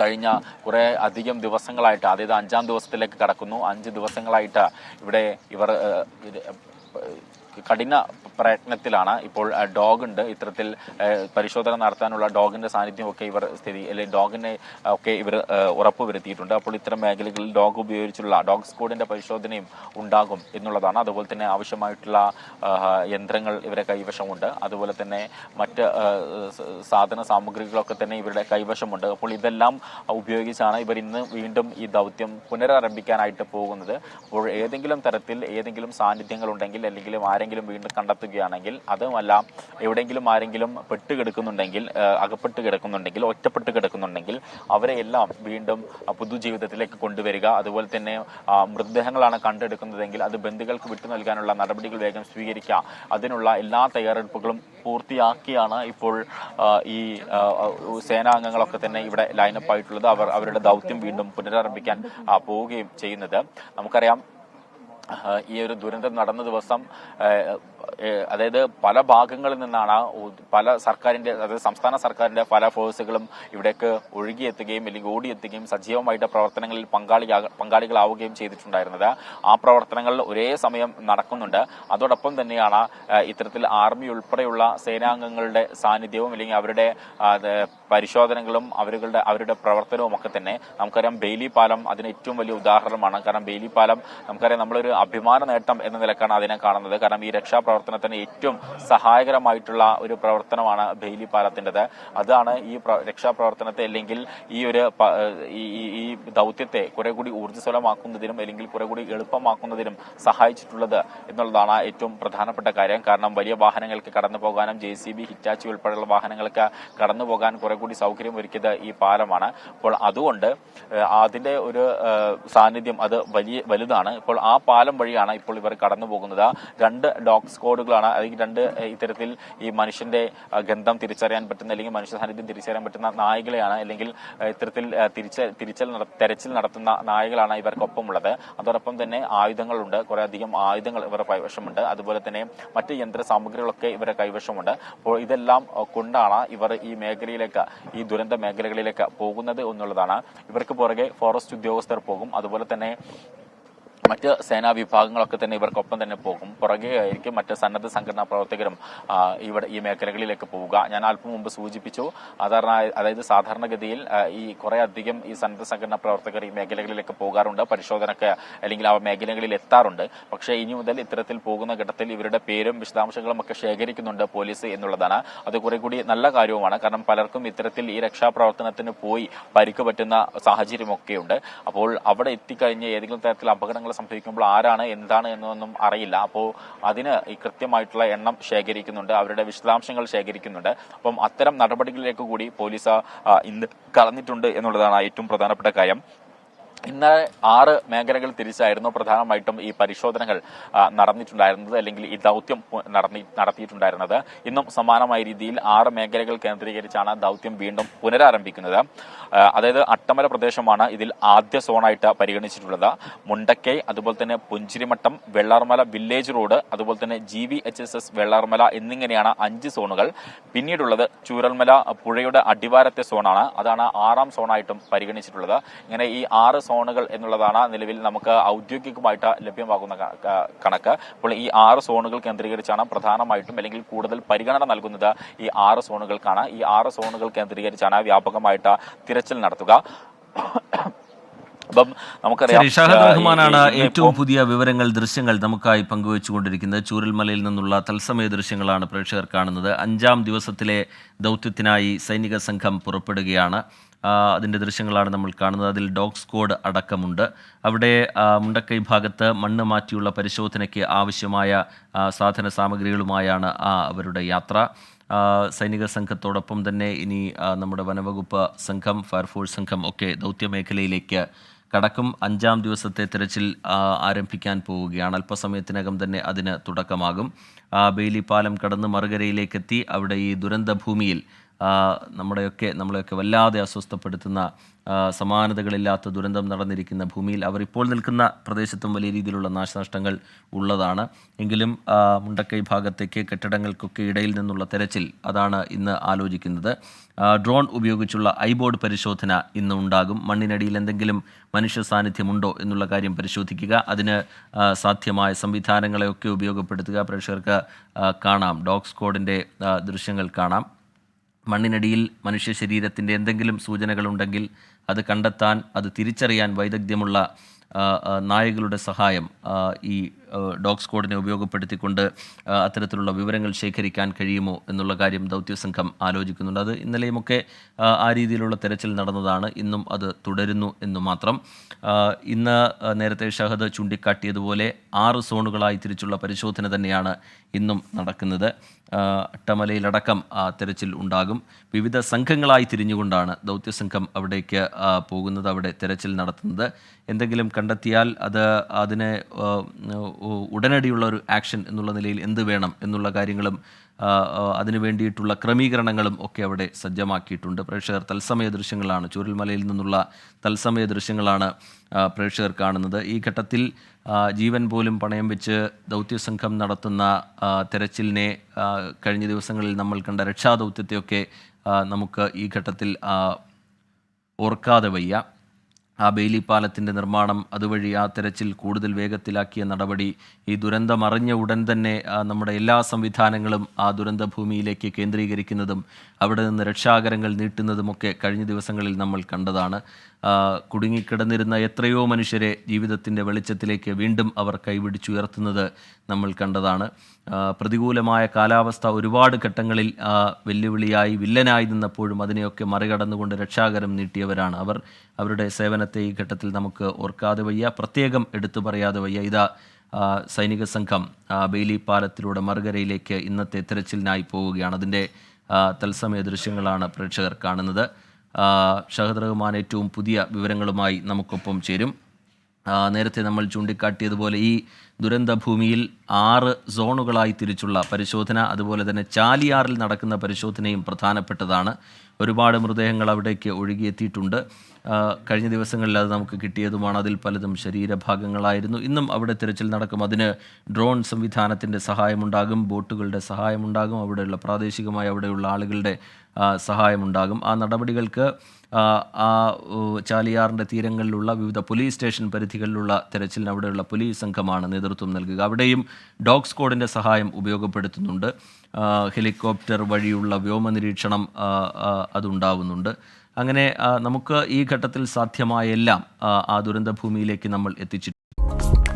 കഴിഞ്ഞ കുറെ അധികം ദിവസങ്ങളായിട്ട് അതായത് അഞ്ചാം ദിവസത്തിലേക്ക് കടക്കുന്നു. അഞ്ച് ദിവസങ്ങളായിട്ട് ഇവിടെ ഇവർ കഠിന പ്രയത്നത്തിലാണ് ഇപ്പോൾ ഡോഗ് ഉണ്ട് ഇത്തരത്തിൽ പരിശോധന നടത്താനുള്ള സാന്നിധ്യം ഒക്കെ ഇവർ സ്ഥിതി അല്ലെങ്കിൽ ഡോഗിനെ ഒക്കെ ഇവർ ഉറപ്പുവരുത്തിയിട്ടുണ്ട്. അപ്പോൾ ഇത്തരം മേഖലകളിൽ ഡോഗ് ഉപയോഗിച്ചുള്ള ഡോഗ് സ്കോഡിന്റെ പരിശോധനയും ഉണ്ടാകും എന്നുള്ളതാണ്. അതുപോലെ തന്നെ ആവശ്യമായിട്ടുള്ള യന്ത്രങ്ങൾ ഇവരെ കൈവശമുണ്ട്. അതുപോലെ തന്നെ മറ്റ് സാധന സാമഗ്രികളൊക്കെ തന്നെ ഇവരുടെ കൈവശമുണ്ട്. അപ്പോൾ ഇതെല്ലാം ഉപയോഗിച്ചാണ് ഇവർ ഇന്ന് വീണ്ടും ഈ ദൗത്യം പുനരാരംഭിക്കാനായിട്ട് പോകുന്നത്. അപ്പോൾ ഏതെങ്കിലും തരത്തിൽ ഏതെങ്കിലും സാന്നിധ്യങ്ങൾ ഉണ്ടെങ്കിൽ അല്ലെങ്കിൽ ആരെങ്കിലും വീണ്ടും കണ്ടെത്തുകയാണെങ്കിൽ അതുമല്ല എവിടെയെങ്കിലും ആരെങ്കിലും പെട്ട് കിടക്കുന്നുണ്ടെങ്കിൽ അകപ്പെട്ട് കിടക്കുന്നുണ്ടെങ്കിൽ ഒറ്റപ്പെട്ട് കിടക്കുന്നുണ്ടെങ്കിൽ അവരെ എല്ലാം വീണ്ടും പൊതുജീവിതത്തിലേക്ക് കൊണ്ടുവരിക. അതുപോലെ തന്നെ മൃതദേഹങ്ങളാണ് കണ്ടെടുക്കുന്നതെങ്കിൽ അത് ബന്ധുക്കൾക്ക് വിട്ടു നൽകാനുള്ള നടപടികൾ വേഗം സ്വീകരിക്കുക. അതിനുള്ള എല്ലാ തയ്യാറെടുപ്പുകളും പൂർത്തിയാക്കിയാണ് ഇപ്പോൾ ഈ സേനാംഗങ്ങളൊക്കെ തന്നെ ഇവിടെ ലൈനപ്പ് ആയിട്ടുള്ളത്. അവർ അവരുടെ ദൗത്യം വീണ്ടും പുനരാരംഭിക്കാൻ പോവുകയും ചെയ്യുന്നത്. നമുക്കറിയാം ഈ ഒരു ദുരന്തം നടന്ന ദിവസം അതായത് പല ഭാഗങ്ങളിൽ നിന്നാണ് പല സർക്കാരിന്റെ അതായത് സംസ്ഥാന സർക്കാരിന്റെ പല ഫോഴ്സുകളും ഇവിടേക്ക് ഒഴുകിയെത്തുകയും അല്ലെങ്കിൽ ഓടിയെത്തുകയും സജീവമായിട്ട് പ്രവർത്തനങ്ങളിൽ പങ്കാളി പങ്കാളികളാവുകയും ചെയ്തിട്ടുണ്ടായിരുന്നത്. ആ പ്രവർത്തനങ്ങൾ ഒരേ സമയം നടക്കുന്നുണ്ട്. അതോടൊപ്പം തന്നെയാണ് ഇത്തരത്തിൽ ആർമി ഉൾപ്പെടെയുള്ള സേനാംഗങ്ങളുടെ സാന്നിധ്യവും അല്ലെങ്കിൽ അവരുടെ പരിശോധനകളും അവരുടെ അവരുടെ പ്രവർത്തനവും ഒക്കെ തന്നെ നമുക്കറിയാം ബെയിലി പാലം അതിന് ഏറ്റവും വലിയ ഉദാഹരണമാണ്. കാരണം ബെയിലി പാലം നമുക്കറിയാം നമ്മളൊരു അഭിമാന നേട്ടം എന്ന നിലക്കാണ് അതിനെ കാണുന്നത്. കാരണം ഈ രക്ഷാപ്രവർത്തനത്തിന് ഏറ്റവും സഹായകരമായിട്ടുള്ള ഒരു പ്രവർത്തനമാണ് ബെയിലി പാലത്തിന്റെത്. അതാണ് ഈ രക്ഷാപ്രവർത്തനത്തെ അല്ലെങ്കിൽ ഈ ഒരു ഈ ദൗത്യത്തെ കുറെ കൂടി ഊർജസ്വലമാക്കുന്നതിനും അല്ലെങ്കിൽ കുറെ കൂടി എളുപ്പമാക്കുന്നതിനും സഹായിച്ചിട്ടുള്ളത് എന്നുള്ളതാണ് ഏറ്റവും പ്രധാനപ്പെട്ട കാര്യം. കാരണം വലിയ വാഹനങ്ങൾക്ക് കടന്നു പോകാനും ജെ സി ബി ഹിറ്റാച്ചി ഉൾപ്പെടെയുള്ള വാഹനങ്ങൾക്ക് കടന്നു പോകാൻ കുറെ കൂടി സൗകര്യം ഒരുക്കിയത് ഈ പാലമാണ്. അപ്പോൾ അതുകൊണ്ട് അതിന്റെ ഒരു സാന്നിധ്യം അത് വലിയ വലുതാണ്. ഇപ്പോൾ ആ പാലം പാലം വഴിയാണ് ഇപ്പോൾ ഇവർ കടന്നു പോകുന്നത്. രണ്ട് ഡോഗ് സ്കോഡുകളാണ് അല്ലെങ്കിൽ രണ്ട് ഇത്തരത്തിൽ ഈ മനുഷ്യന്റെ ഗന്ധം തിരിച്ചറിയാൻ പറ്റുന്ന അല്ലെങ്കിൽ മനുഷ്യ സാന്നിധ്യം തിരിച്ചറിയാൻ പറ്റുന്ന നായകളെയാണ്. അല്ലെങ്കിൽ ഇത്തരത്തിൽ തിരിച്ച തിരിച്ചൽ തെരച്ചിൽ നടത്തുന്ന നായകളാണ് ഇവർക്കൊപ്പമുള്ളത്. അതോടൊപ്പം തന്നെ ആയുധങ്ങളുണ്ട്. കുറെ അധികം ആയുധങ്ങൾ ഇവരുടെ കൈവശമുണ്ട്. അതുപോലെ തന്നെ മറ്റ് യന്ത്ര സാമഗ്രികളൊക്കെ ഇവരുടെ കൈവശമുണ്ട്. അപ്പോൾ ഇതെല്ലാം കൊണ്ടാണ് ഇവർ ഈ മേഖലയിലേക്ക് ഈ ദുരന്ത മേഖലകളിലേക്ക് പോകുന്നത് എന്നുള്ളതാണ്. ഇവർക്ക് പുറകെ ഫോറസ്റ്റ് ഉദ്യോഗസ്ഥർ പോകും. അതുപോലെ തന്നെ മറ്റ് സേനാ വിഭാഗങ്ങളൊക്കെ തന്നെ ഇവർക്കൊപ്പം തന്നെ പോകും. പുറകെ ആയിരിക്കും മറ്റ് സന്നദ്ധ സംഘടനാ പ്രവർത്തകരും ഇവിടെ ഈ മേഖലകളിലേക്ക് പോവുക. ഞാൻ അല്പം മുമ്പ് സൂചിപ്പിച്ചു സാധാരണ അതായത് സാധാരണഗതിയിൽ ഈ കുറെ അധികം ഈ സന്നദ്ധ സംഘടനാ പ്രവർത്തകർ ഈ മേഖലകളിലേക്ക് പോകാറുണ്ട് പരിശോധനക്ക് അല്ലെങ്കിൽ ആ മേഖലകളിൽ എത്താറുണ്ട്. പക്ഷേ ഇനി മുതൽ ഇത്തരത്തിൽ പോകുന്ന ഘട്ടത്തിൽ ഇവരുടെ പേരും വിശദാംശങ്ങളും ഒക്കെ ശേഖരിക്കുന്നുണ്ട് പോലീസ് എന്നുള്ളതാണ്. അത് കുറെ കൂടി നല്ല കാര്യവുമാണ്. കാരണം പലർക്കും ഇത്തരത്തിൽ ഈ രക്ഷാപ്രവർത്തനത്തിന് പോയി പരിക്ക് പറ്റുന്ന സാഹചര്യമൊക്കെയുണ്ട്. അപ്പോൾ അവിടെ എത്തിക്കഴിഞ്ഞ് ഏതെങ്കിലും തരത്തിൽ അപകടങ്ങൾ സംഭവിക്കുമ്പോൾ ആരാണ് എന്താണ് എന്നൊന്നും അറിയില്ല. അപ്പോൾ അതിന് ഈ കൃത്യമായിട്ടുള്ള എണ്ണം ശേഖരിക്കുന്നുണ്ട്. അവരുടെ വിശദാംശങ്ങൾ ശേഖരിക്കുന്നുണ്ട്. അപ്പം അത്തരം നടപടികളിലേക്ക് കൂടി പോലീസ് ഇന്ന് കടന്നിട്ടുണ്ട് എന്നുള്ളതാണ് ഏറ്റവും പ്രധാനപ്പെട്ട കാര്യം. ഇന്ന് ആറ് മേഖലകൾ തിരിച്ചായിരുന്നു പ്രധാനമായിട്ടും ഈ പരിശോധനകൾ നടന്നിട്ടുണ്ടായിരുന്നത് അല്ലെങ്കിൽ ഈ ദൗത്യം നടന്നി നടത്തിയിട്ടുണ്ടായിരുന്നത്. ഇന്നും സമാനമായ രീതിയിൽ ആറ് മേഖലകൾ കേന്ദ്രീകരിച്ചാണ് ദൗത്യം വീണ്ടും പുനരാരംഭിക്കുന്നത്. അതായത് അട്ടമല പ്രദേശമാണ് ഇതിൽ ആദ്യ സോണായിട്ട് പരിഗണിച്ചിട്ടുള്ളത്. മുണ്ടക്കൈ അതുപോലെ തന്നെ പുഞ്ചിരിമട്ടം വെള്ളാർമല വില്ലേജ് റോഡ് അതുപോലെ തന്നെ G V H S S Vellarmala എന്നിങ്ങനെയാണ് അഞ്ച് സോണുകൾ. പിന്നീടുള്ളത് ചൂരൽമല പുഴയുടെ അടിവാരത്തെ സോണാണ്. അതാണ് ആറാം സോണായിട്ടും പരിഗണിച്ചിട്ടുള്ളത്. ഇങ്ങനെ ഈ ആറ് സോണുകൾ എന്നുള്ളതാണ് നിലവിൽ നമുക്ക് ഔദ്യോഗികമായിട്ട് ലഭ്യമാകുന്ന കണക്ക്. അപ്പോൾ ഈ ആറ് സോണുകൾ കേന്ദ്രീകരിച്ചാണ് പ്രധാനമായിട്ടും അല്ലെങ്കിൽ കൂടുതൽ പരിഗണന നൽകുന്നത് ഈ ആറ് സോണുകൾക്കാണ്. ഈ ആറ് സോണുകൾ കേന്ദ്രീകരിച്ചാണ് വ്യാപകമായിട്ട് തിരച്ചിൽ നടത്തുക. അപ്പം നമുക്കറിയാം ഷഹദ് റഹ്മാനാണ് ഏറ്റവും പുതിയ വിവരങ്ങൾ ദൃശ്യങ്ങൾ നമുക്കായി പങ്കുവച്ചുകൊണ്ടിരിക്കുന്നത്. ചൂരൽമലയിൽ നിന്നുള്ള തത്സമയ ദൃശ്യങ്ങളാണ് പ്രേക്ഷകർ കാണുന്നത്. അഞ്ചാം ദിവസത്തിലെ ദൗത്യത്തിനായി സൈനിക സംഘം പുറപ്പെടുകയാണ്. അതിന്റെ ദൃശ്യങ്ങളാണ് നമ്മൾ കാണുന്നത്. അതിൽ ഡോഗ് സ്ക്വാഡ് അടക്കമുണ്ട്. അവിടെ മുണ്ടക്കൈ ഭാഗത്ത് മണ്ണ് മാറ്റിയുള്ള പരിശോധനയ്ക്ക് ആവശ്യമായ സാധന സാമഗ്രികളുമായാണ് അവരുടെ യാത്ര. സൈനിക സംഘത്തോടൊപ്പം തന്നെ ഇനി നമ്മുടെ വനവകുപ്പ് സംഘം ഫയർഫോഴ്സ് സംഘം ഒക്കെ ദൗത്യമേഖലയിലേക്ക് കടക്കും. അഞ്ചാം ദിവസത്തെ തിരച്ചിൽ ആരംഭിക്കാൻ പോവുകയാണ്. അല്പസമയത്തിനകം തന്നെ അതിന് തുടക്കമാകും. ബെയിലി പാലം കടന്ന് മറുകരയിലേക്കെത്തി. അവിടെ ഈ ദുരന്ത ഭൂമിയിൽ നമ്മുടെയൊക്കെ നമ്മളെയൊക്കെ വല്ലാതെ അസ്വസ്ഥപ്പെടുത്തുന്ന സമാനതകളില്ലാത്ത ദുരന്തം നടന്നിരിക്കുന്ന ഭൂമിയിൽ അവർ ഇപ്പോൾ നിൽക്കുന്ന പ്രദേശത്തും വലിയ രീതിയിലുള്ള നാശനഷ്ടങ്ങൾ ഉള്ളതാണ്. എങ്കിലും മുണ്ടക്കൈ ഭാഗത്തേക്ക് കെട്ടിടങ്ങൾക്കൊക്കെ ഇടയിൽ നിന്നുള്ള തെരച്ചിൽ അതാണ് ഇന്ന് ആലോചിക്കുന്നത്. ഡ്രോൺ ഉപയോഗിച്ചുള്ള ഐബോർഡ് പരിശോധന ഇന്ന് ഉണ്ടാകും. മണ്ണിനടിയിൽ എന്തെങ്കിലും മനുഷ്യ സാന്നിധ്യമുണ്ടോ എന്നുള്ള കാര്യം പരിശോധിക്കുക. അതിന് സാധ്യമായ സംവിധാനങ്ങളെയൊക്കെ ഉപയോഗപ്പെടുത്തുക. പ്രേക്ഷകർക്ക് കാണാം. ഡോഗ് സ്ക്വാഡിന്റെ ദൃശ്യങ്ങൾ കാണാം. മണ്ണിനടിയിൽ മനുഷ്യ ശരീരത്തിന്റെ എന്തെങ്കിലും സൂചനകളുണ്ടെങ്കിൽ അത് കണ്ടെത്താൻ അത് തിരിച്ചറിയാൻ വൈദഗ്ധ്യമുള്ള നായകളുടെ സഹായം ഈ ഡോഗ് സ്ക്വാഡിനെ ഉപയോഗപ്പെടുത്തിക്കൊണ്ട് അത്തരത്തിലുള്ള വിവരങ്ങൾ ശേഖരിക്കാൻ കഴിയുമോ എന്നുള്ള കാര്യം ദൗത്യസംഘം ആലോചിക്കുന്നുണ്ട്. അത് ഇന്നലെയുമൊക്കെ ആ, രീതിയിലുള്ള തെരച്ചിൽ നടന്നതാണ്. ഇന്നും അത് തുടരുന്നു എന്ന് മാത്രം. ഇന്ന് നേരത്തെ ഷഹദ് ചൂണ്ടിക്കാട്ടിയതുപോലെ ആറ് സോണുകളായി തിരിച്ചുള്ള പരിശോധന തന്നെയാണ് ഇന്നും നടക്കുന്നത്. അട്ടമലയിലടക്കം തെരച്ചിൽ ഉണ്ടാകും. വിവിധ സംഘങ്ങളായി തിരിഞ്ഞുകൊണ്ടാണ് ദൗത്യസംഘം അവിടേക്ക് പോകുന്നത് അവിടെ തെരച്ചിൽ നടത്തുന്നത്. എന്തെങ്കിലും കണ്ടെത്തിയാൽ അത് അതിനെ ഉടനടിയുള്ള ഒരു ആക്ഷൻ എന്നുള്ള നിലയിൽ എന്ത് വേണം എന്നുള്ള കാര്യങ്ങളും അതിനു വേണ്ടിയിട്ടുള്ള ക്രമീകരണങ്ങളും ഒക്കെ അവിടെ സജ്ജമാക്കിയിട്ടുണ്ട്. പ്രേക്ഷകർ തത്സമയ ദൃശ്യങ്ങളാണ് ചൂരൽമലയിൽ നിന്നുള്ള തത്സമയ ദൃശ്യങ്ങളാണ് പ്രേക്ഷകർ കാണുന്നത്. ഈ ഘട്ടത്തിൽ ജീവൻ പോലും പണയം വെച്ച് ദൗത്യസംഘം നടത്തുന്ന തെരച്ചിലിനെ കഴിഞ്ഞ ദിവസങ്ങളിൽ നമ്മൾ കണ്ട രക്ഷാദൗത്യത്തെയൊക്കെ നമുക്ക് ഈ ഘട്ടത്തിൽ ഓർക്കാതെ വയ്യ. ആ ബെയിലി പാലത്തിന്റെ നിർമ്മാണം അതുവഴി ആ തെരച്ചിൽ കൂടുതൽ വേഗത്തിലാക്കിയ നടപടി ഈ ദുരന്തം അറിഞ്ഞ ഉടൻ തന്നെ നമ്മുടെ എല്ലാ സംവിധാനങ്ങളും ആ ദുരന്ത ഭൂമിയിലേക്ക് കേന്ദ്രീകരിക്കുന്നതും അവിടെ നിന്ന് രക്ഷാകരങ്ങൾ നീട്ടുന്നതുമൊക്കെ കഴിഞ്ഞ ദിവസങ്ങളിൽ നമ്മൾ കണ്ടതാണ്. കുടുങ്ങിക്കിടന്നിരുന്ന എത്രയോ മനുഷ്യരെ ജീവിതത്തിന്റെ വെളിച്ചത്തിലേക്ക് വീണ്ടും അവർ കൈപിടിച്ചുയർത്തുന്നത് നമ്മൾ കണ്ടതാണ്. പ്രതികൂലമായ കാലാവസ്ഥ ഒരുപാട് ഘട്ടങ്ങളിൽ വെല്ലുവിളിയായി വില്ലനായി നിന്നപ്പോഴും അതിനെയൊക്കെ മറികടന്നുകൊണ്ട് രക്ഷാകരം നീട്ടിയവരാണ് അവർ. അവരുടെ സേവനത്തെ ഈ ഘട്ടത്തിൽ നമുക്ക് ഓർക്കാതെ വയ്യ. പ്രത്യേകം എടുത്തു പറയാതെ വയ്യ. ഇതാ സൈനിക സംഘം ബെയിലി പാലത്തിലൂടെ മറുകരയിലേക്ക് ഇന്നത്തെ തിരച്ചിലിനായി പോവുകയാണ്. അതിന്റെ തത്സമയ ദൃശ്യങ്ങളാണ് പ്രേക്ഷകർ കാണുന്നത്. ഷഹദ് റഹ്മാൻ ഏറ്റവും പുതിയ വിവരങ്ങളുമായി നമുക്കൊപ്പം ചേരും. നേരത്തെ നമ്മൾ ചൂണ്ടിക്കാട്ടിയതുപോലെ ഈ ദുരന്ത ഭൂമിയിൽ ആറ് സോണുകളായി തിരിച്ചുള്ള പരിശോധന അതുപോലെ തന്നെ ചാലിയാറിൽ നടക്കുന്ന പരിശോധനയും പ്രധാനപ്പെട്ടതാണ്. ഒരുപാട് മൃതദേഹങ്ങൾ അവിടേക്ക് ഒഴുകിയെത്തിയിട്ടുണ്ട്. കഴിഞ്ഞ ദിവസങ്ങളിൽ അത് നമുക്ക് കിട്ടിയതുമാണ്. അതിൽ പലതും ശരീരഭാഗങ്ങളായിരുന്നു. ഇന്നും അവിടെ തിരച്ചിൽ നടക്കും. അതിന് ഡ്രോൺ സംവിധാനത്തിന്റെ സഹായമുണ്ടാകും. ബോട്ടുകളുടെ സഹായമുണ്ടാകും. അവിടെയുള്ള പ്രാദേശികമായി അവിടെയുള്ള ആളുകളുടെ സഹായമുണ്ടാകും. ആ നടപടികൾക്ക് ആ, ചാലിയാറിന്റെ തീരങ്ങളിലുള്ള വിവിധ പോലീസ് സ്റ്റേഷൻ പരിധികളിലുള്ള തെരച്ചിലിന് അവിടെയുള്ള പോലീസ് സംഘമാണ് നേതൃത്വം നൽകുക. അവിടെയും ഡോഗ് സ്ക്വാഡിന്റെ സഹായം ഉപയോഗപ്പെടുത്തുന്നുണ്ട്. ഹെലികോപ്റ്റർ വഴിയുള്ള വ്യോമ നിരീക്ഷണം അതുണ്ടാവുന്നുണ്ട്. അങ്ങനെ നമുക്ക് ഈ ഘട്ടത്തിൽ സാധ്യമായ എല്ലാം ആ, ദുരന്ത ഭൂമിയിലേക്ക് നമ്മൾ എത്തിച്ചിട്ടുണ്ട്.